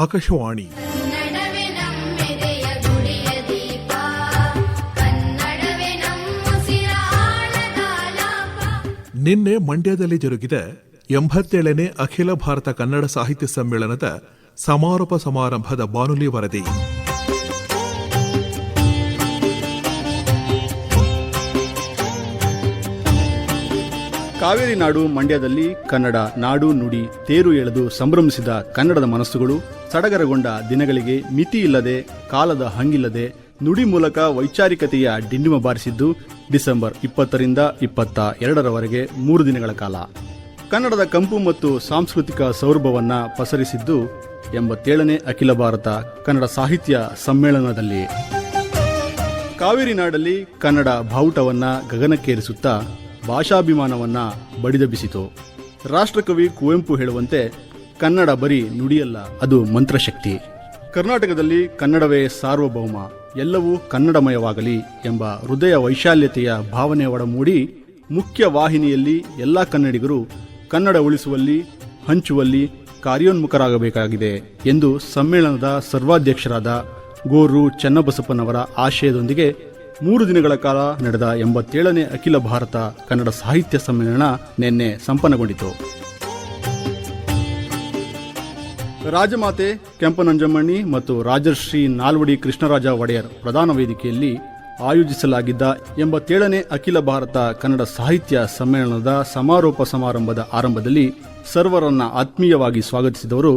ಆಕಾಶವಾಣಿ. ನಿನ್ನೆ ಮಂಡ್ಯದಲ್ಲಿ ಜರುಗಿದ ಎಂಬತ್ತೇಳನೇ ಅಖಿಲ ಭಾರತ ಕನ್ನಡ ಸಾಹಿತ್ಯ ಸಮ್ಮೇಳನದ ಸಮಾರೋಪ ಸಮಾರಂಭದ ಬಾನುಲಿ ವರದಿ. ಕಾವೇರಿ ನಾಡು ಮಂಡ್ಯದಲ್ಲಿ ಕನ್ನಡ ನಾಡು ನುಡಿ ತೇರು ಎಳೆದು ಸಂಭ್ರಮಿಸಿದ ಕನ್ನಡದ ಮನಸ್ಸುಗಳು ಸಡಗರಗೊಂಡ ದಿನಗಳಿಗೆ ಮಿತಿ ಇಲ್ಲದೆ, ಕಾಲದ ಹಂಗಿಲ್ಲದೆ, ನುಡಿ ಮೂಲಕ ವೈಚಾರಿಕತೆಯ ಡಿಂಡಿಮ ಬಾರಿಸಿದ್ದು ಡಿಸೆಂಬರ್ ಇಪ್ಪತ್ತರಿಂದ ಇಪ್ಪತ್ತ ಎರಡರವರೆಗೆ ಮೂರು ದಿನಗಳ ಕಾಲ. ಕನ್ನಡದ ಕಂಪು ಮತ್ತು ಸಾಂಸ್ಕೃತಿಕ ಸೌರಭವನ್ನ ಪಸರಿಸಿದ್ದು ಎಂಬತ್ತೇಳನೇ ಅಖಿಲ ಭಾರತ ಕನ್ನಡ ಸಾಹಿತ್ಯ ಸಮ್ಮೇಳನದಲ್ಲಿ. ಕಾವೇರಿ ನಾಡಲ್ಲಿ ಕನ್ನಡ ಬಾವುಟವನ್ನ ಗಗನಕ್ಕೇರಿಸುತ್ತಾ ಭಾಷಾಭಿಮಾನವನ್ನ ಬಡಿದಬಿಸಿತು. ರಾಷ್ಟ್ರಕವಿ ಕುವೆಂಪು ಹೇಳುವಂತೆ, ಕನ್ನಡ ಬರೀ ನುಡಿಯಲ್ಲ, ಅದು ಮಂತ್ರಶಕ್ತಿ. ಕರ್ನಾಟಕದಲ್ಲಿ ಕನ್ನಡವೇ ಸಾರ್ವಭೌಮ, ಎಲ್ಲವೂ ಕನ್ನಡಮಯವಾಗಲಿ ಎಂಬ ಹೃದಯ ವೈಶಾಲ್ಯತೆಯ ಭಾವನೆ ಒಡಮೂಡಿ, ಮುಖ್ಯ ವಾಹಿನಿಯಲ್ಲಿ ಎಲ್ಲ ಕನ್ನಡಿಗರು ಕನ್ನಡ ಉಳಿಸುವಲ್ಲಿ, ಹಂಚುವಲ್ಲಿ ಕಾರ್ಯೋನ್ಮುಖರಾಗಬೇಕಾಗಿದೆ ಎಂದು ಸಮ್ಮೇಳನದ ಸರ್ವಾಧ್ಯಕ್ಷರಾದ ಗೋರು ಚನ್ನಬಸಪ್ಪನವರ ಆಶಯದೊಂದಿಗೆ ಮೂರು ದಿನಗಳ ಕಾಲ ನಡೆದ ಎಂಬತ್ತೇಳನೇ ಅಖಿಲ ಭಾರತ ಕನ್ನಡ ಸಾಹಿತ್ಯ ಸಮ್ಮೇಳನ ನಿನ್ನೆ ಸಂಪನ್ನಗೊಂಡಿತು. ರಾಜಮಾತೆ ಕೆಂಪನಂಜಮ್ಮಣ್ಣಿ ಮತ್ತು ರಾಜಶ್ರೀ ನಾಲ್ವಡಿ ಕೃಷ್ಣರಾಜ ಒಡೆಯರ್ ಪ್ರಧಾನ ವೇದಿಕೆಯಲ್ಲಿ ಆಯೋಜಿಸಲಾಗಿದ್ದ ಎಂಬತ್ತೇಳನೇ ಅಖಿಲ ಭಾರತ ಕನ್ನಡ ಸಾಹಿತ್ಯ ಸಮ್ಮೇಳನದ ಸಮಾರೋಪ ಸಮಾರಂಭದ ಆರಂಭದಲ್ಲಿ ಸರ್ವರನ್ನ ಆತ್ಮೀಯವಾಗಿ ಸ್ವಾಗತಿಸಿದವರು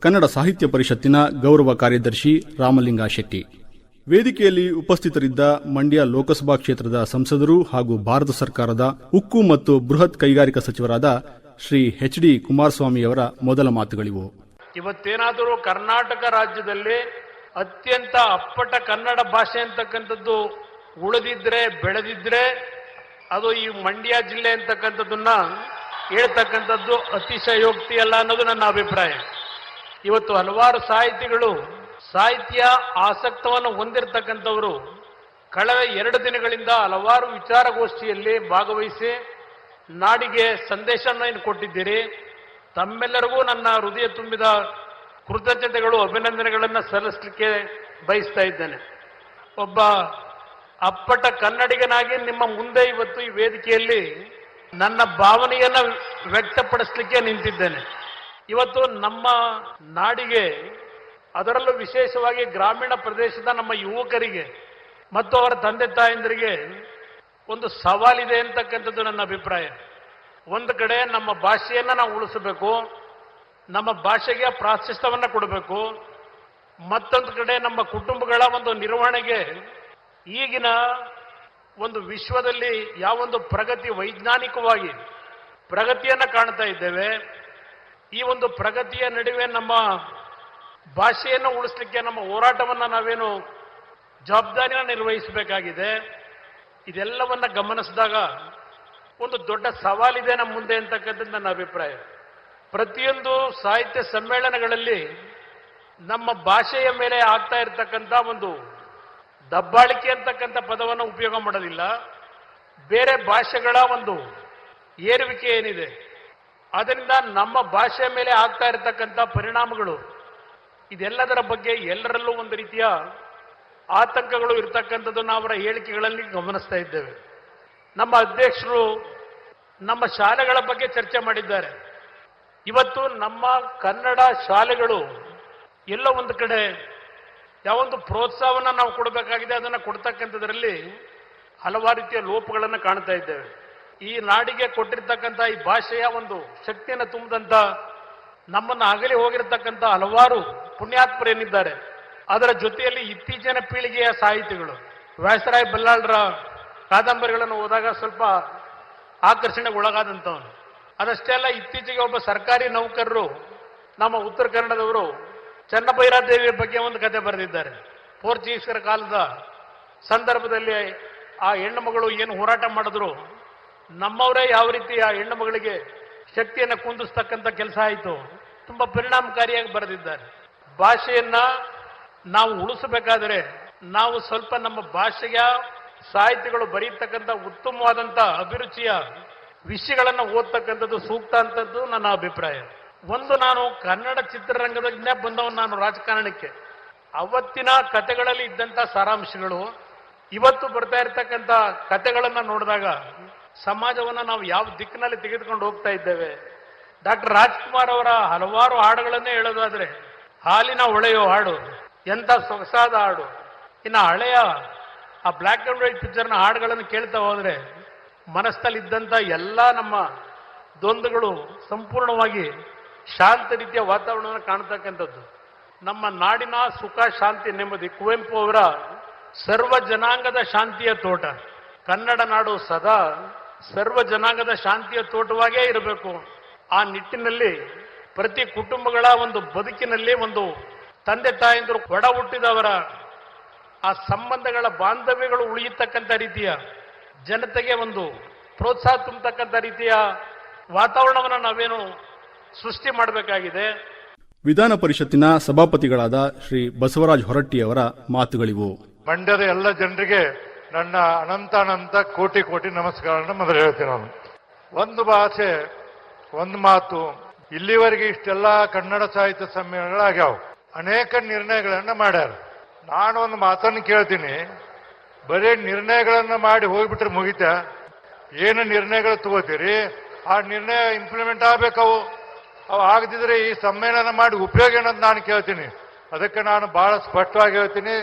ಕನ್ನಡ ಸಾಹಿತ್ಯ ಪರಿಷತ್ತಿನ ಗೌರವ ಕಾರ್ಯದರ್ಶಿ ರಾಮಲಿಂಗ ಶೆಟ್ಟಿ ವೇದಿಕೆಯಲ್ಲಿ ಉಪಸ್ಥಿತರಿದ್ದ ಮಂಡ್ಯ ಲೋಕಸಭಾ ಕ್ಷೇತ್ರದ ಸಂಸದರು ಹಾಗೂ ಭಾರತ ಸರ್ಕಾರದ ಉಕ್ಕು ಮತ್ತು ಬೃಹತ್ ಕೈಗಾರಿಕಾ ಸಚಿವರಾದ ಶ್ರೀ ಎಚ್ ಡಿ ಕುಮಾರಸ್ವಾಮಿಯವರ ಮೊದಲ ಮಾತುಗಳಿವು. ಇವತ್ತೇನಾದರೂ ಕರ್ನಾಟಕ ರಾಜ್ಯದಲ್ಲಿ ಅತ್ಯಂತ ಅಪ್ಪಟ ಕನ್ನಡ ಭಾಷೆ ಅಂತಕ್ಕಂಥದ್ದು ಉಳಿದಿದ್ರೆ, ಬೆಳೆದಿದ್ರೆ ಅದು ಈ ಮಂಡ್ಯ ಜಿಲ್ಲೆ ಅಂತಕ್ಕಂಥದ್ದನ್ನ ಹೇಳ್ತಕ್ಕಂಥದ್ದು ಅತಿಶಯೋಕ್ತಿ ಅಲ್ಲ ಅನ್ನೋದು ನನ್ನ ಅಭಿಪ್ರಾಯ. ಇವತ್ತು ಹಲವಾರು ಸಾಹಿತಿಗಳು ಸಾಹಿತ್ಯ ಆಸಕ್ತವನ್ನು ಹೊಂದಿರತಕ್ಕಂಥವರು ಕಳೆದ ಎರಡು ದಿನಗಳಿಂದ ಹಲವಾರು ವಿಚಾರಗೋಷ್ಠಿಯಲ್ಲಿ ಭಾಗವಹಿಸಿ ನಾಡಿಗೆ ಸಂದೇಶವನ್ನು ಕೊಟ್ಟಿದ್ದೀರಿ? ತಮ್ಮೆಲ್ಲರಿಗೂ ನನ್ನ ಹೃದಯ ತುಂಬಿದ ಕೃತಜ್ಞತೆಗಳು, ಅಭಿನಂದನೆಗಳನ್ನು ಸಲ್ಲಿಸಲಿಕ್ಕೆ ಬಯಸ್ತಾ ಇದ್ದೇನೆ. ಒಬ್ಬ ಅಪ್ಪಟ ಕನ್ನಡಿಗನಾಗಿ ನಿಮ್ಮ ಮುಂದೆ ಇವತ್ತು ಈ ವೇದಿಕೆಯಲ್ಲಿ ನನ್ನ ಭಾವನೆಯನ್ನು ವ್ಯಕ್ತಪಡಿಸಲಿಕ್ಕೆ ನಿಂತಿದ್ದೇನೆ. ಇವತ್ತು ನಮ್ಮ ನಾಡಿಗೆ ಅದರಲ್ಲೂ ವಿಶೇಷವಾಗಿ ಗ್ರಾಮೀಣ ಪ್ರದೇಶದ ನಮ್ಮ ಯುವಕರಿಗೆ ಮತ್ತು ಅವರ ತಂದೆ ತಾಯಂದರಿಗೆ ಒಂದು ಸವಾಲಿದೆ ಅಂತಕ್ಕಂಥದ್ದು ನನ್ನ ಅಭಿಪ್ರಾಯ. ಒಂದು ಕಡೆ ನಮ್ಮ ಭಾಷೆಯನ್ನು ನಾವು ಉಳಿಸಬೇಕು, ನಮ್ಮ ಭಾಷೆಗೆ ಪ್ರಾಶಸ್ತ್ಯವನ್ನು ಕೊಡಬೇಕು, ಮತ್ತೊಂದು ಕಡೆ ನಮ್ಮ ಕುಟುಂಬಗಳ ಒಂದು ನಿರ್ವಹಣೆಗೆ ಈಗಿನ ಒಂದು ವಿಶ್ವದಲ್ಲಿ ಯಾವೊಂದು ಪ್ರಗತಿ ವೈಜ್ಞಾನಿಕವಾಗಿ ಪ್ರಗತಿಯನ್ನು ಕಾಣ್ತಾ ಇದ್ದೇವೆ. ಈ ಒಂದು ಪ್ರಗತಿಯ ನಡುವೆ ನಮ್ಮ ಭಾಷೆಯನ್ನು ಉಳಿಸ್ಲಿಕ್ಕೆ ನಮ್ಮ ಹೋರಾಟವನ್ನು ನಾವೇನು ಜವಾಬ್ದಾರಿನ ನಿರ್ವಹಿಸಬೇಕಾಗಿದೆ. ಇದೆಲ್ಲವನ್ನ ಗಮನಿಸಿದಾಗ ಒಂದು ದೊಡ್ಡ ಸವಾಲಿದೆ ನಮ್ಮ ಮುಂದೆ ಅಂತಕ್ಕಂಥದ್ದು ನನ್ನ ಅಭಿಪ್ರಾಯ. ಪ್ರತಿಯೊಂದು ಸಾಹಿತ್ಯ ಸಮ್ಮೇಳನಗಳಲ್ಲಿ ನಮ್ಮ ಭಾಷೆಯ ಮೇಲೆ ಆಗ್ತಾ ಇರತಕ್ಕಂಥ ಒಂದು ದಬ್ಬಾಳಿಕೆ ಅಂತಕ್ಕಂಥ ಪದವನ್ನು ಉಪಯೋಗ ಮಾಡೋದಿಲ್ಲ. ಬೇರೆ ಭಾಷೆಗಳ ಒಂದು ಏರುವಿಕೆ ಏನಿದೆ. ಅದರಿಂದ ನಮ್ಮ ಭಾಷೆಯ ಮೇಲೆ ಆಗ್ತಾ ಇರತಕ್ಕಂಥ ಪರಿಣಾಮಗಳು ಇದೆಲ್ಲದರ ಬಗ್ಗೆ ಎಲ್ಲರಲ್ಲೂ ಒಂದು ರೀತಿಯ ಆತಂಕಗಳು ಇರತಕ್ಕಂಥದ್ದನ್ನು ಅವರ ಹೇಳಿಕೆಗಳಲ್ಲಿ ಗಮನಿಸ್ತಾ ಇದ್ದೇವೆ. ನಮ್ಮ ಅಧ್ಯಕ್ಷರು ನಮ್ಮ ಶಾಲೆಗಳ ಬಗ್ಗೆ ಚರ್ಚೆ ಮಾಡಿದ್ದಾರೆ. ಇವತ್ತು ನಮ್ಮ ಕನ್ನಡ ಶಾಲೆಗಳು ಎಲ್ಲೋ ಒಂದು ಕಡೆ ಯಾವೊಂದು ಪ್ರೋತ್ಸಾಹವನ್ನು ನಾವು ಕೊಡಬೇಕಾಗಿದೆ ಅದನ್ನು ಕೊಡ್ತಕ್ಕಂಥದ್ರಲ್ಲಿ ಹಲವಾರು ರೀತಿಯ ಲೋಪಗಳನ್ನು ಕಾಣ್ತಾ ಇದ್ದೇವೆ. ಈ ನಾಡಿಗೆ ಕೊಟ್ಟಿರ್ತಕ್ಕಂಥ ಈ ಭಾಷೆಯ ಒಂದು ಶಕ್ತಿಯನ್ನು ತುಂಬಿದಂಥ ನಮ್ಮನ್ನು ಅಗಲಿ ಹೋಗಿರ್ತಕ್ಕಂಥ ಹಲವಾರು ಪುಣ್ಯಾತ್ಮರೇನಿದ್ದಾರೆ. ಅದರ ಜೊತೆಯಲ್ಲಿ ಇತ್ತೀಚಿನ ಪೀಳಿಗೆಯ ಸಾಹಿತಿಗಳು, ವ್ಯಾಸರಾಯ್ ಬಲ್ಲಾಳ್ರ ಕಾದಂಬರಿಗಳನ್ನು ಓದಾಗ ಸ್ವಲ್ಪ ಆಕರ್ಷಣೆಗೆ ಒಳಗಾದಂಥವನು. ಅದಷ್ಟೇ ಅಲ್ಲ, ಇತ್ತೀಚೆಗೆ ಒಬ್ಬ ಸರ್ಕಾರಿ ನೌಕರರು, ನಮ್ಮ ಉತ್ತರ ಕನ್ನಡದವರು ಚನ್ನಭೈರಾದೇವಿಯ ಬಗ್ಗೆ ಒಂದು ಕತೆ ಬರೆದಿದ್ದಾರೆ. ಪೋರ್ಚುಗೀಸರ ಕಾಲದ ಸಂದರ್ಭದಲ್ಲಿ ಆ ಹೆಣ್ಣು ಮಗಳು ಏನು ಹೋರಾಟ ಮಾಡಿದ್ರು, ನಮ್ಮವರೇ ಯಾವ ರೀತಿ ಆ ಹೆಣ್ಣು ಮಗಳಿಗೆ ಶಕ್ತಿಯನ್ನು ಕುಂದಿಸ್ತಕ್ಕಂಥ ಕೆಲಸ ಆಯಿತು, ತುಂಬ ಪರಿಣಾಮಕಾರಿಯಾಗಿ ಬರೆದಿದ್ದಾರೆ. ಭಾಷೆಯನ್ನ ನಾವು ಉಳಿಸಬೇಕಾದರೆ ನಾವು ಸ್ವಲ್ಪ ನಮ್ಮ ಭಾಷೆಯ ಸಾಹಿತ್ಯಗಳು ಬರೀತಕ್ಕಂಥ ಉತ್ತಮವಾದಂಥ ಅಭಿರುಚಿಯ ವಿಷಯಗಳನ್ನು ಓದ್ತಕ್ಕಂಥದ್ದು ಸೂಕ್ತ ಅಂತದ್ದು ನನ್ನ ಅಭಿಪ್ರಾಯ. ಒಂದು ನಾನು ಕನ್ನಡ ಚಿತ್ರರಂಗದಿಂದ ಬಂದವನು ನಾನು ರಾಜಕಾರಣಕ್ಕೆ, ಅವತ್ತಿನ ಕತೆಗಳಲ್ಲಿ ಇದ್ದಂಥ ಸಾರಾಂಶಗಳು, ಇವತ್ತು ಬರ್ತಾ ಇರ್ತಕ್ಕಂಥ ಕತೆಗಳನ್ನು ನೋಡಿದಾಗ ಸಮಾಜವನ್ನ ನಾವು ಯಾವ ದಿಕ್ಕಿನಲ್ಲಿ ತೆಗೆದುಕೊಂಡು ಹೋಗ್ತಾ ಇದ್ದೇವೆ? ಡಾಕ್ಟರ್ ರಾಜ್ಕುಮಾರ್ ಅವರ ಹಲವಾರು ಹಾಡುಗಳನ್ನೇ ಹೇಳೋದಾದ್ರೆ ಹಾಲಿನ ಹೊಳೆಯೋ ಹಾಡು, ಎಂಥ ಸೊಗಸಾದ ಹಾಡು. ಇನ್ನು ಹಳೆಯ ಆ ಬ್ಲ್ಯಾಕ್ ಆ್ಯಂಡ್ ವೈಟ್ ಪಿಕ್ಚರ್ನ ಹಾಡುಗಳನ್ನು ಕೇಳ್ತಾ ಹೋದರೆ ಮನಸ್ಸಲ್ಲಿದ್ದಂಥ ಎಲ್ಲ ನಮ್ಮ ದ್ವಂದ್ವಗಳು ಸಂಪೂರ್ಣವಾಗಿ ಶಾಂತ ರೀತಿಯ ವಾತಾವರಣವನ್ನು ಕಾಣ್ತಕ್ಕಂಥದ್ದು. ನಮ್ಮ ನಾಡಿನ ಸುಖ, ಶಾಂತಿ ನೆಮ್ಮದಿ. ಕುವೆಂಪು ಅವರ ಸರ್ವ ಜನಾಂಗದ ಶಾಂತಿಯ ತೋಟ. ಕನ್ನಡ ನಾಡು ಸದಾ ಸರ್ವ ಜನಾಂಗದ ಶಾಂತಿಯ ತೋಟವಾಗೇ ಇರಬೇಕು. ಆ ನಿಟ್ಟಿನಲ್ಲಿ ಪ್ರತಿ ಕುಟುಂಬಗಳ ಒಂದು ಬದುಕಿನಲ್ಲಿ ಒಂದು ತಂದೆ ತಾಯಂದಿರು ಒಡ ಹುಟ್ಟಿದವರ ಆ ಸಂಬಂಧಗಳ ಬಾಂಧವ್ಯಗಳು ಉಳಿಯತಕ್ಕಂಥ ರೀತಿಯ ಜನತೆಗೆ ಒಂದು ಪ್ರೋತ್ಸಾಹ ತುಂಬತಕ್ಕಂಥ ರೀತಿಯ ವಾತಾವರಣವನ್ನು ನಾವೇನು ಸೃಷ್ಟಿ ಮಾಡಬೇಕಾಗಿದೆ. ವಿಧಾನ ಪರಿಷತ್ತಿನ ಸಭಾಪತಿಗಳಾದ ಶ್ರೀ ಬಸವರಾಜ ಹೊರಟ್ಟಿಯವರ ಮಾತುಗಳಿವು. ಮಂಡ್ಯದ ಎಲ್ಲ ಜನರಿಗೆ ನನ್ನ ಅನಂತಾನಂತ ಕೋಟಿ ಕೋಟಿ ನಮಸ್ಕಾರ ಮೊದಲು ಹೇಳ್ತೀನಿ ನಾನು. ಒಂದು ಭಾಷೆ ಒಂದು ಮಾತು ಇಲ್ಲಿವರೆಗೆ ಇಷ್ಟೆಲ್ಲ ಕನ್ನಡ ಸಾಹಿತ್ಯ ಸಮ್ಮೇಳನಗಳಾಗ್ಯಾವ. ಅನೇಕ ನಿರ್ಣಯಗಳನ್ನು ಮಾಡ್ಯಾರ. ನಾನು ಒಂದು ಮಾತನ್ನು ಕೇಳ್ತೀನಿ. ಬರೀ ನಿರ್ಣಯಗಳನ್ನು ಮಾಡಿ ಹೋಗ್ಬಿಟ್ರೆ ಮುಗಿತ? ಏನು ನಿರ್ಣಯಗಳು ತಗೋತೀರಿ? ಆ ನಿರ್ಣಯ ಇಂಪ್ಲಿಮೆಂಟ್ ಆಗಬೇಕವು? ಅವು ಆಗದಿದ್ರೆ ಈ ಸಮ್ಮೇಳನ ಮಾಡಿ ಉಪಯೋಗ ಏನಂತ ನಾನು ಕೇಳ್ತೀನಿ. ಅದಕ್ಕೆ ನಾನು ಬಹಳ ಸ್ಪಷ್ಟವಾಗಿ ಹೇಳ್ತೀನಿ.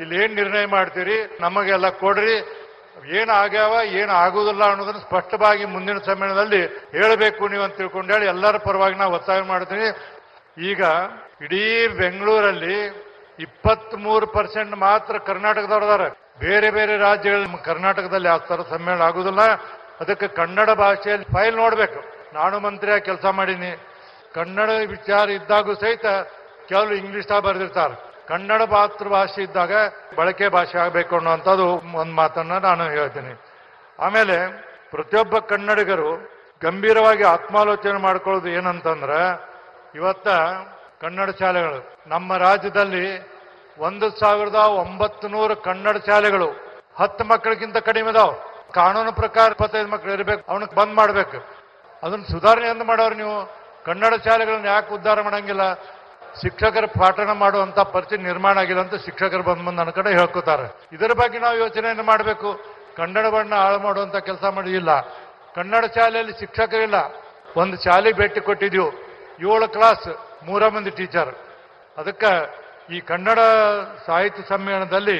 ಇಲ್ಲಿ ಏನು ನಿರ್ಣಯ ಮಾಡ್ತೀರಿ? ನಮಗೆಲ್ಲ ಕೊಡ್ರಿ. ಏನ್ ಆಗ್ಯಾವ ಏನು ಆಗೋದಿಲ್ಲ ಅನ್ನೋದನ್ನು ಸ್ಪಷ್ಟವಾಗಿ ಮುಂದಿನ ಸಮ್ಮೇಳನದಲ್ಲಿ ಹೇಳಬೇಕು ನೀವು ಅಂತ ತಿಳ್ಕೊಂಡು ಹೇಳಿ ಎಲ್ಲರ ಪರವಾಗಿ ನಾವು ಒತ್ತಾಯ ಮಾಡ್ತೀನಿ. ಈಗ ಇಡೀ ಬೆಂಗಳೂರಲ್ಲಿ ಇಪ್ಪತ್ತ್ ಮೂರು ಪರ್ಸೆಂಟ್ ಮಾತ್ರ ಕರ್ನಾಟಕದವ್ರದಾರೆ ಬೇರೆ ಬೇರೆ ರಾಜ್ಯಗಳು ಕರ್ನಾಟಕದಲ್ಲಿ ಆ ಥರ ಸಮ್ಮೇಳನ ಆಗುದಿಲ್ಲ ಅದಕ್ಕೆ ಕನ್ನಡ ಭಾಷೆಯಲ್ಲಿ ಫೈಲ್ ನೋಡ್ಬೇಕು. ನಾನು ಮಂತ್ರಿಯಾಗಿ ಕೆಲಸ ಮಾಡೀನಿ. ಕನ್ನಡ ವಿಚಾರ ಇದ್ದಾಗೂ ಸಹಿತ ಕೆಲವು ಇಂಗ್ಲೀಷ್ದಾಗ ಬರೆದಿರ್ತಾರೆ. ಕನ್ನಡ ಮಾತೃಭಾಷೆ ಇದ್ದಾಗ ಬಳಕೆ ಭಾಷೆ ಆಗಬೇಕು ಅನ್ನುವಂಥದ್ದು ಒಂದು ಮಾತನ್ನ ನಾನು ಹೇಳ್ತೀನಿ. ಆಮೇಲೆ ಪ್ರತಿಯೊಬ್ಬ ಕನ್ನಡಿಗರು ಗಂಭೀರವಾಗಿ ಆತ್ಮಾಲೋಚನೆ ಮಾಡ್ಕೊಳ್ಳೋದು ಏನಂತಂದ್ರೆ, ಇವತ್ತ ಕನ್ನಡ ಶಾಲೆಗಳು, ನಮ್ಮ ರಾಜ್ಯದಲ್ಲಿ ಒಂದು ಸಾವಿರದ ಒಂಬತ್ತು ನೂರು ಕನ್ನಡ ಶಾಲೆಗಳು ಹತ್ತು ಮಕ್ಕಳಿಗಿಂತ ಕಡಿಮೆ ಇದಾವೆ. ಕಾನೂನು ಪ್ರಕಾರ ಇಪ್ಪತ್ತೈದು ಮಕ್ಕಳು ಇರಬೇಕು ಅವನಿಗೆ ಬಂದ್ ಮಾಡ್ಬೇಕು. ಅದನ್ನ ಸುಧಾರಣೆ ಎಂದು ಮಾಡೋರು ನೀವು. ಕನ್ನಡ ಶಾಲೆಗಳನ್ನ ಯಾಕೆ ಉದ್ಧಾರ ಮಾಡಂಗಿಲ್ಲ? ಶಿಕ್ಷಕರ ಪಾಠನ ಮಾಡುವಂತ ಪರಿಸ್ಥಿತಿ ನಿರ್ಮಾಣ ಆಗಿಲ್ಲ ಅಂತ ಶಿಕ್ಷಕರು ಬಂದ್ ಬಂದು ನನ್ನ ಕಡೆ ಹೇಳ್ಕೊತಾರೆ. ಇದರ ಬಗ್ಗೆ ನಾವು ಯೋಚನೆಯನ್ನು ಮಾಡಬೇಕು. ಕನ್ನಡವನ್ನ ಹಾಳು ಮಾಡುವಂತ ಕೆಲಸ ಮಾಡಿಲ್ಲ ಕನ್ನಡ ಶಾಲೆಯಲ್ಲಿ ಶಿಕ್ಷಕರಿಲ್ಲ ಒಂದು ಶಾಲೆ ಭೇಟಿ ಕೊಟ್ಟಿದ್ವು. ಏಳು ಕ್ಲಾಸ್ ಮೂರ ಮಂದಿ ಟೀಚರ್ ಅದಕ್ಕೆ ಈ ಕನ್ನಡ ಸಾಹಿತ್ಯ ಸಮ್ಮೇಳನದಲ್ಲಿ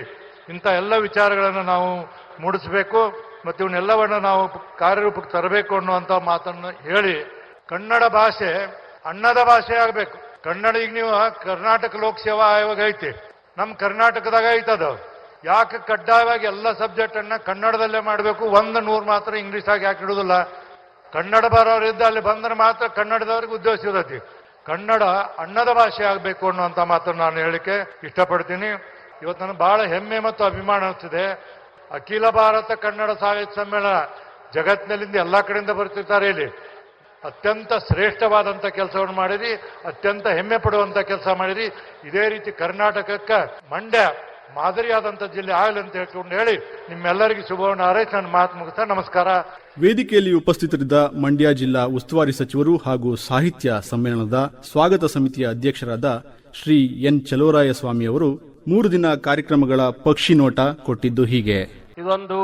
ಇಂಥ ಎಲ್ಲ ವಿಚಾರಗಳನ್ನು ನಾವು ಮೂಡಿಸಬೇಕು ಮತ್ತು ಇವನ್ನೆಲ್ಲವನ್ನು ನಾವು ಕಾರ್ಯರೂಪಕ್ಕೆ ತರಬೇಕು ಅನ್ನುವಂಥ ಮಾತನ್ನು ಹೇಳಿ ಕನ್ನಡ ಭಾಷೆ ಅನ್ನದ ಭಾಷೆ ಆಗಬೇಕು. ಕನ್ನಡ ಈಗ ನೀವು ಕರ್ನಾಟಕ ಲೋಕಸೇವಾ ಆಯೋಗ ಐತಿ. ನಮ್ಮ ಕರ್ನಾಟಕದಾಗ ಐತದ ಯಾಕೆ ಕಡ್ಡಾಯವಾಗಿ ಎಲ್ಲ ಸಬ್ಜೆಕ್ಟ್ ಅನ್ನ ಕನ್ನಡದಲ್ಲೇ ಮಾಡಬೇಕು? ಒಂದು ನೂರು ಮಾತ್ರ ಇಂಗ್ಲಿಷ್ ಆಗಿ ಯಾಕೆ ಇಡುದಿಲ್ಲ? ಕನ್ನಡ ಬರೋರು ಇದ್ದ ಅಲ್ಲಿ ಬಂದ್ರೆ ಮಾತ್ರ ಕನ್ನಡದವ್ರಿಗೆ ಉದ್ದೇಶ ಇರತಿ ಕನ್ನಡ ಅನ್ನದ ಭಾಷೆ ಆಗಬೇಕು ಅನ್ನುವಂಥ ಮಾತ್ರ ನಾನು ಹೇಳಿಕೆ ಇಷ್ಟಪಡ್ತೀನಿ. ಇವತ್ತು ನನಗೆ ಬಹಳ ಹೆಮ್ಮೆ ಮತ್ತು ಅಭಿಮಾನ ಅನಿಸ್ತಿದೆ. ಅಖಿಲ ಭಾರತ ಕನ್ನಡ ಸಾಹಿತ್ಯ ಸಮ್ಮೇಳನ ಜಗತ್ತಿನಲ್ಲಿಂದ ಎಲ್ಲ ಕಡೆಯಿಂದ ಬರ್ತಿರ್ತಾರೆ ಇಲ್ಲಿ. ಅತ್ಯಂತ ಶ್ರೇಷ್ಠವಾದಂಥ ಕೆಲಸವನ್ನು ಮಾಡಿರಿ ಅತ್ಯಂತ ಹೆಮ್ಮೆ ಪಡುವಂಥ ಕೆಲಸ ಮಾಡಿರಿ. ಇದೇ ರೀತಿ ಕರ್ನಾಟಕಕ್ಕೆ ಮಂಡ್ಯ ಮಾದರಿಯಾದಂಥ ಜಿಲ್ಲೆ ಆಗಲಿ ಅಂತ ಹೇಳ್ಕೊಂಡು ಹೇಳಿ ನಿಮ್ಮೆಲ್ಲರಿಗೂ ಶುಭವನ್ನು ಹಾರೈಸಿ ನನ್ನ ಮಾತು ಮುಗಿಸ್ತಾ ನಮಸ್ಕಾರ. ವೇದಿಕೆಯಲ್ಲಿ ಉಪಸ್ಥಿತರಿದ್ದ ಮಂಡ್ಯ ಜಿಲ್ಲಾ ಉಸ್ತುವಾರಿ ಸಚಿವರು ಹಾಗೂ ಸಾಹಿತ್ಯ ಸಮ್ಮೇಳನದ ಸ್ವಾಗತ ಸಮಿತಿಯ ಅಧ್ಯಕ್ಷರಾದ ಶ್ರೀ ಎನ್ ಚಲೋರಾಯ ಸ್ವಾಮಿ ಅವರು ಮೂರು ದಿನ ಕಾರ್ಯಕ್ರಮಗಳ ಪಕ್ಷಿ ನೋಟ ಕೊಟ್ಟಿದ್ದು ಹೀಗೆ. ಇದೊಂದು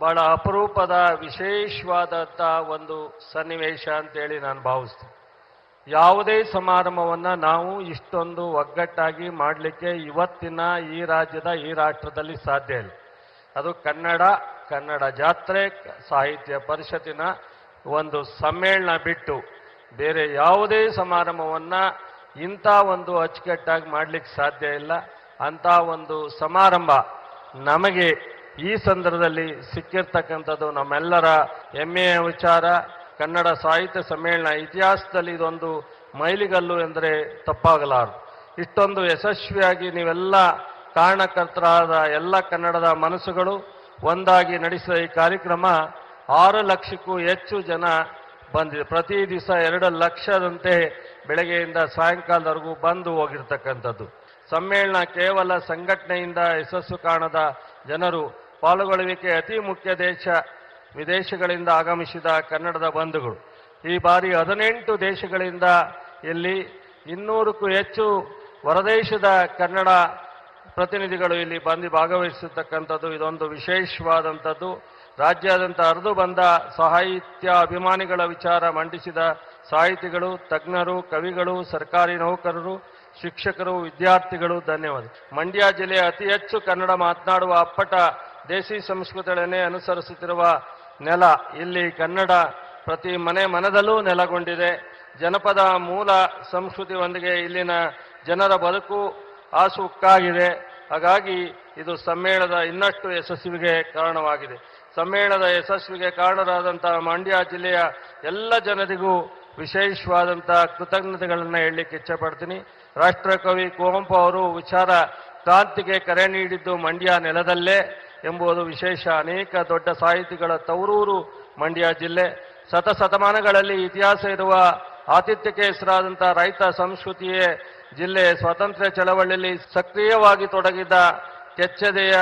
ಬಹಳ ಅಪರೂಪದ ವಿಶೇಷವಾದಂಥ ಒಂದು ಸನ್ನಿವೇಶ ಅಂತೇಳಿ ನಾನು ಭಾವಿಸ್ತೀನಿ. ಯಾವುದೇ ಸಮಾರಂಭವನ್ನು ನಾವು ಇಷ್ಟೊಂದು ಒಗ್ಗಟ್ಟಾಗಿ ಮಾಡಲಿಕ್ಕೆ ಇವತ್ತಿನ ಈ ರಾಜ್ಯದ, ಈ ರಾಷ್ಟ್ರದಲ್ಲಿ ಸಾಧ್ಯ ಇಲ್ಲ. ಅದು ಕನ್ನಡ ಕನ್ನಡ ಜಾತ್ರೆ, ಸಾಹಿತ್ಯ ಪರಿಷತ್ತಿನ ಒಂದು ಸಮ್ಮೇಳನ ಬಿಟ್ಟು ಬೇರೆ ಯಾವುದೇ ಸಮಾರಂಭವನ್ನು ಇಂಥ ಒಂದು ಅಚ್ಚುಕಟ್ಟಾಗಿ ಮಾಡಲಿಕ್ಕೆ ಸಾಧ್ಯ ಇಲ್ಲ. ಅಂಥ ಒಂದು ಸಮಾರಂಭ ನಮಗೆ ಈ ಸಂದರ್ಭದಲ್ಲಿ ಸಿಕ್ಕಿರ್ತಕ್ಕಂಥದ್ದು ನಮ್ಮೆಲ್ಲರ ಹೆಮ್ಮೆಯ ವಿಚಾರ. ಕನ್ನಡ ಸಾಹಿತ್ಯ ಸಮ್ಮೇಳನ ಇತಿಹಾಸದಲ್ಲಿ ಇದೊಂದು ಮೈಲಿಗಲ್ಲು ಎಂದರೆ ತಪ್ಪಾಗಲಾರದು. ಇಷ್ಟೊಂದು ಯಶಸ್ವಿಯಾಗಿ ನೀವೆಲ್ಲ ಕಾರಣಕರ್ತರಾದ ಎಲ್ಲ ಕನ್ನಡದ ಮನಸ್ಸುಗಳು ಒಂದಾಗಿ ನಡೆಸಿದ ಈ ಕಾರ್ಯಕ್ರಮ ಆರು ಲಕ್ಷಕ್ಕೂ ಹೆಚ್ಚು ಜನ ಬಂದಿದೆ. ಪ್ರತಿ ದಿವಸ ಎರಡು ಲಕ್ಷದಂತೆ ಬೆಳಗ್ಗೆಯಿಂದ ಸಾಯಂಕಾಲದವರೆಗೂ ಬಂದು ಹೋಗಿರ್ತಕ್ಕಂಥದ್ದು. ಸಮ್ಮೇಳನ ಕೇವಲ ಸಂಘಟನೆಯಿಂದ ಯಶಸ್ಸು ಕಾಣದ ಜನರು ಪಾಲ್ಗೊಳ್ಳುವಿಕೆ ಅತಿ ಮುಖ್ಯ ದೇಶ ವಿದೇಶಗಳಿಂದ ಆಗಮಿಸಿದ ಕನ್ನಡದ ಬಂಧುಗಳು. ಈ ಬಾರಿ ಹದಿನೆಂಟು ದೇಶಗಳಿಂದ ಇಲ್ಲಿ ಇನ್ನೂರಕ್ಕೂ ಹೆಚ್ಚು ಹೊರದೇಶದ ಕನ್ನಡ ಪ್ರತಿನಿಧಿಗಳು ಇಲ್ಲಿ ಬಂದು ಭಾಗವಹಿಸತಕ್ಕಂಥದ್ದು. ಇದೊಂದು ವಿಶೇಷವಾದಂಥದ್ದು. ರಾಜ್ಯಾದ್ಯಂತ ಹರಿದು ಬಂದ ಸಾಹಿತ್ಯ ಅಭಿಮಾನಿಗಳ ವಿಚಾರ ಮಂಡಿಸಿದ ಸಾಹಿತಿಗಳು, ತಜ್ಞರು, ಕವಿಗಳು, ಸರ್ಕಾರಿ ನೌಕರರು, ಶಿಕ್ಷಕರು, ವಿದ್ಯಾರ್ಥಿಗಳು ಧನ್ಯವಾದ. ಮಂಡ್ಯ ಜಿಲ್ಲೆಯ ಅತಿ ಹೆಚ್ಚು ಕನ್ನಡ ಮಾತನಾಡುವ ಅಪ್ಪಟ ದೇಸಿ ಸಂಸ್ಕೃತಿಗಳನ್ನೇ ಅನುಸರಿಸುತ್ತಿರುವ ನೆಲ ಇಲ್ಲಿ ಕನ್ನಡ ಪ್ರತಿ ಮನೆ ಮನದಲ್ಲೂ ನೆಲಗೊಂಡಿದೆ. ಜನಪದ ಮೂಲ ಸಂಸ್ಕೃತಿಯೊಂದಿಗೆ ಇಲ್ಲಿನ ಜನರ ಬದುಕು ಆಸುಕ್ಕಾಗಿದೆ. ಹಾಗಾಗಿ ಇದು ಸಮ್ಮೇಳನದ ಇನ್ನಷ್ಟು ಯಶಸ್ವಿಗೆ ಕಾರಣವಾಗಿದೆ. ಸಮ್ಮೇಳನದ ಯಶಸ್ವಿಗೆ ಕಾರಣರಾದಂತಹ ಮಂಡ್ಯ ಜಿಲ್ಲೆಯ ಎಲ್ಲ ಜನರಿಗೂ ವಿಶೇಷವಾದಂಥ ಕೃತಜ್ಞತೆಗಳನ್ನು ಹೇಳಲಿಕ್ಕೆ ಇಚ್ಛೆಪಡ್ತೀನಿ. ರಾಷ್ಟ್ರಕವಿ ಕುವೆಂಪು ಅವರು ವಿಚಾರ ಕ್ರಾಂತಿಗೆ ಕರೆ ನೀಡಿದ್ದು ಮಂಡ್ಯ ನೆಲದಲ್ಲೇ. ಎಂಬುದು ವಿಶೇಷ ಅನೇಕ ದೊಡ್ಡ ಸಾಹಿತಿಗಳ ತವರೂರು ಮಂಡ್ಯ ಜಿಲ್ಲೆ. ಶತಶತಮಾನಗಳಲ್ಲಿ ಇತಿಹಾಸ ಇರುವ ಆತಿಥ್ಯಕ್ಕೆ ಹೆಸರಾದಂಥ ರೈತ ಸಂಸ್ಕೃತಿಯೇ ಜಿಲ್ಲೆ ಸ್ವಾತಂತ್ರ್ಯ ಚಳವಳಿಯಲ್ಲಿ ಸಕ್ರಿಯವಾಗಿ ತೊಡಗಿದ್ದ ಕೆಚ್ಚದೆಯ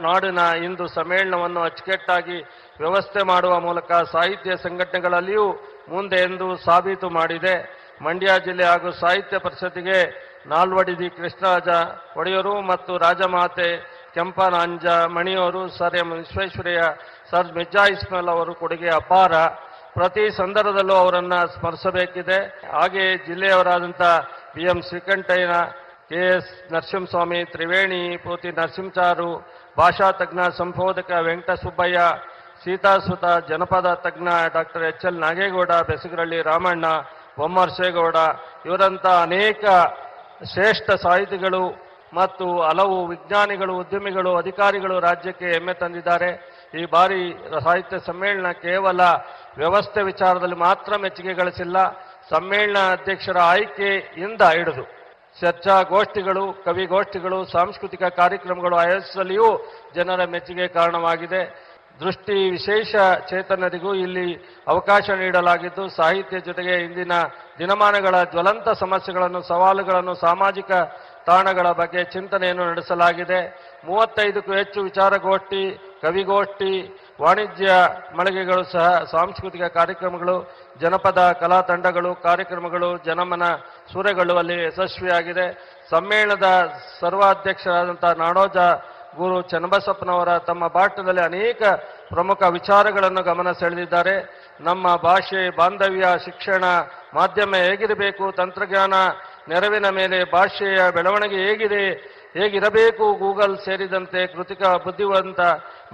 ನಾಡಿನ ಇಂದು ಸಮ್ಮೇಳನವನ್ನು ಅಚ್ಚುಕಟ್ಟಾಗಿ ವ್ಯವಸ್ಥೆ ಮಾಡುವ ಮೂಲಕ ಸಾಹಿತ್ಯ ಸಂಘಟನೆಗಳಲ್ಲಿಯೂ ಮುಂದೆ ಎಂದು ಸಾಬೀತು ಮಾಡಿದೆ. ಮಂಡ್ಯ ಜಿಲ್ಲೆ ಹಾಗೂ ಸಾಹಿತ್ಯ ಪರಿಷತ್ತಿಗೆ ನಾಲ್ವಡಿದಿ ಕೃಷ್ಣರಾಜ ಒಡೆಯರು ಮತ್ತು ರಾಜಮಾತೆ ಕೆಂಪನಾಂಜ ಮಣಿಯವರು, sir M Visvesvaraya sir Mirza Ismail ಅವರು ಕೊಡುಗೆ ಅಪಾರ. ಪ್ರತಿ ಸಂದರ್ಭದಲ್ಲೂ ಅವರನ್ನು ಸ್ಮರಿಸಬೇಕಿದೆ. ಹಾಗೆಯೇ ಜಿಲ್ಲೆಯವರಾದಂಥ ಬಿ ಎಂ ಶ್ರೀಕಂಠಯ್ಯನ ಕೆ ಎಸ್ ನರಸಿಂಹಸ್ವಾಮಿ, ತ್ರಿವೇಣಿ, ಪೂತಿ ನರಸಿಂಹಚಾರು, ಭಾಷಾ ತಜ್ಞ ಸಂಶೋಧಕ ವೆಂಕಟಸುಬ್ಬಯ್ಯ, ಸೀತಾಸುತ, ಜನಪದ ತಜ್ಞ doctor H L Nagegowda, Besagarahalli Ramanna Bommarshegowda ಇವರಂಥ ಅನೇಕ ಶ್ರೇಷ್ಠ ಸಾಹಿತಿಗಳು ಮತ್ತು ಹಲವು ವಿಜ್ಞಾನಿಗಳು, ಉದ್ಯಮಿಗಳು, ಅಧಿಕಾರಿಗಳು ರಾಜ್ಯಕ್ಕೆ ಹೆಮ್ಮೆ ತಂದಿದ್ದಾರೆ. ಈ ಬಾರಿ ಸಾಹಿತ್ಯ ಸಮ್ಮೇಳನ ಕೇವಲ ವ್ಯವಸ್ಥೆ ವಿಚಾರದಲ್ಲಿ ಮಾತ್ರ ಮೆಚ್ಚುಗೆ ಗಳಿಸಿಲ್ಲ, ಸಮ್ಮೇಳನ ಅಧ್ಯಕ್ಷರ ಆಯ್ಕೆಯಿಂದ ಹಿಡಿದು ಚರ್ಚಾಗೋಷ್ಠಿಗಳು ಕವಿಗೋಷ್ಠಿಗಳು ಸಾಂಸ್ಕೃತಿಕ ಕಾರ್ಯಕ್ರಮಗಳು ಆಯೋಜಿಸಲಿಯೂ ಜನರ ಮೆಚ್ಚುಗೆ ಕಾರಣವಾಗಿದೆ. ದೃಷ್ಟಿ ವಿಶೇಷ ಚೇತನರಿಗೂ ಇಲ್ಲಿ ಅವಕಾಶ ನೀಡಲಾಗಿದ್ದು, ಸಾಹಿತ್ಯ ಜೊತೆಗೆ ಇಂದಿನ ದಿನಮಾನಗಳ ಜ್ವಲಂತ ಸಮಸ್ಯೆಗಳನ್ನು, ಸವಾಲುಗಳನ್ನು, ಸಾಮಾಜಿಕ ತಾಣಗಳ ಬಗ್ಗೆ ಚಿಂತನೆಯನ್ನು ನಡೆಸಲಾಗಿದೆ. ಮೂವತ್ತೈದಕ್ಕೂ ಹೆಚ್ಚು ವಿಚಾರಗೋಷ್ಠಿ, ಕವಿಗೋಷ್ಠಿ, ವಾಣಿಜ್ಯ ಮಳಿಗೆಗಳು ಸಹ, ಸಾಂಸ್ಕೃತಿಕ ಕಾರ್ಯಕ್ರಮಗಳು, ಜನಪದ ಕಲಾ ತಂಡಗಳು, ಕಾರ್ಯಕ್ರಮಗಳು, ಜನಮನ ಸೂರೆಗೊಳ್ಳುವಲ್ಲಿ ಯಶಸ್ವಿಯಾಗಿದೆ. ಸಮ್ಮೇಳನದ ಸರ್ವಾಧ್ಯಕ್ಷರಾದಂಥ ನಾಡೋಜ ಗುರು ಚನ್ನಬಸಪ್ಪನವರ ತಮ್ಮ ಭಾಷಣದಲ್ಲಿ ಅನೇಕ ಪ್ರಮುಖ ವಿಚಾರಗಳನ್ನು ಗಮನ ಸೆಳೆದಿದ್ದಾರೆ. ನಮ್ಮ ಭಾಷೆ, ಬಾಂಧವ್ಯ, ಶಿಕ್ಷಣ, ಮಾಧ್ಯಮ ಹೇಗಿರಬೇಕು, ತಂತ್ರಜ್ಞಾನ ನೆರವಿನ ಮೇಲೆ ಭಾಷೆಯ ಬೆಳವಣಿಗೆ ಹೇಗಿದೆ? ಹೇಗಿರಬೇಕು ಗೂಗಲ್ ಸೇರಿದಂತೆ ಕೃತಿಕ ಬುದ್ಧಿವಂತ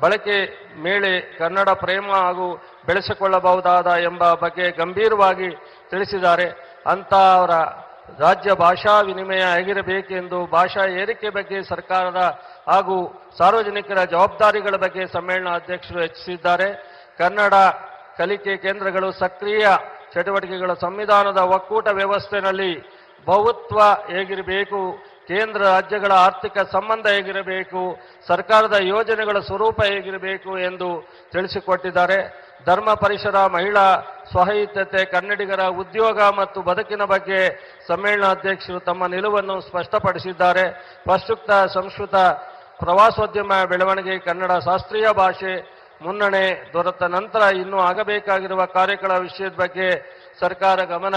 ಬಳಕೆ ಮೇಲೆ ಕನ್ನಡ ಪ್ರೇಮ ಹಾಗೂ ಬೆಳೆಸಿಕೊಳ್ಳಬಹುದಾದ ಎಂಬ ಬಗ್ಗೆ ಗಂಭೀರವಾಗಿ ತಿಳಿಸಿದ್ದಾರೆ. ಅಂತ ಅವರ ರಾಜ್ಯ ಭಾಷಾ ವಿನಿಮಯ ಹೇಗಿರಬೇಕೆಂದು ಭಾಷಾ ಏರಿಕೆ ಬಗ್ಗೆ ಸರ್ಕಾರದ ಹಾಗೂ ಸಾರ್ವಜನಿಕರ ಜವಾಬ್ದಾರಿಗಳ ಬಗ್ಗೆ ಸಮ್ಮೇಳನ ಅಧ್ಯಕ್ಷರು ಹೆಚ್ಚಿಸಿದ್ದಾರೆ ಕನ್ನಡ ಕಲಿಕೆ ಕೇಂದ್ರಗಳು ಸಕ್ರಿಯ ಚಟುವಟಿಕೆಗಳ ಸಂವಿಧಾನದ ಒಕ್ಕೂಟ ವ್ಯವಸ್ಥೆಯಲ್ಲಿ ಬಹುತ್ವ ಹೇಗಿರಬೇಕು, ಕೇಂದ್ರ ರಾಜ್ಯಗಳ ಆರ್ಥಿಕ ಸಂಬಂಧ ಹೇಗಿರಬೇಕು, ಸರ್ಕಾರದ ಯೋಜನೆಗಳ ಸ್ವರೂಪ ಹೇಗಿರಬೇಕು ಎಂದು ತಿಳಿಸಿಕೊಟ್ಟಿದ್ದಾರೆ. ಧರ್ಮ ಪರಿಸರ ಮಹಿಳಾ ಸ್ವಹಿತತೆ ಕನ್ನಡಿಗರ ಉದ್ಯೋಗ ಮತ್ತು ಬದುಕಿನ ಬಗ್ಗೆ ಸಮ್ಮೇಳನ ಅಧ್ಯಕ್ಷರು ತಮ್ಮ ನಿಲುವನ್ನು ಸ್ಪಷ್ಟಪಡಿಸಿದ್ದಾರೆ. ಪ್ರಸ್ತುತ ಸಂಸ್ಕೃತ ಪ್ರವಾಸೋದ್ಯಮ ಬೆಳವಣಿಗೆ ಕನ್ನಡ ಶಾಸ್ತ್ರೀಯ ಭಾಷೆ ಮುನ್ನಣೆ ದೊರೆತ ನಂತರ ಇನ್ನೂ ಆಗಬೇಕಾಗಿರುವ ಕಾರ್ಯಗಳ ವಿಷಯದ ಬಗ್ಗೆ ಸರ್ಕಾರ ಗಮನ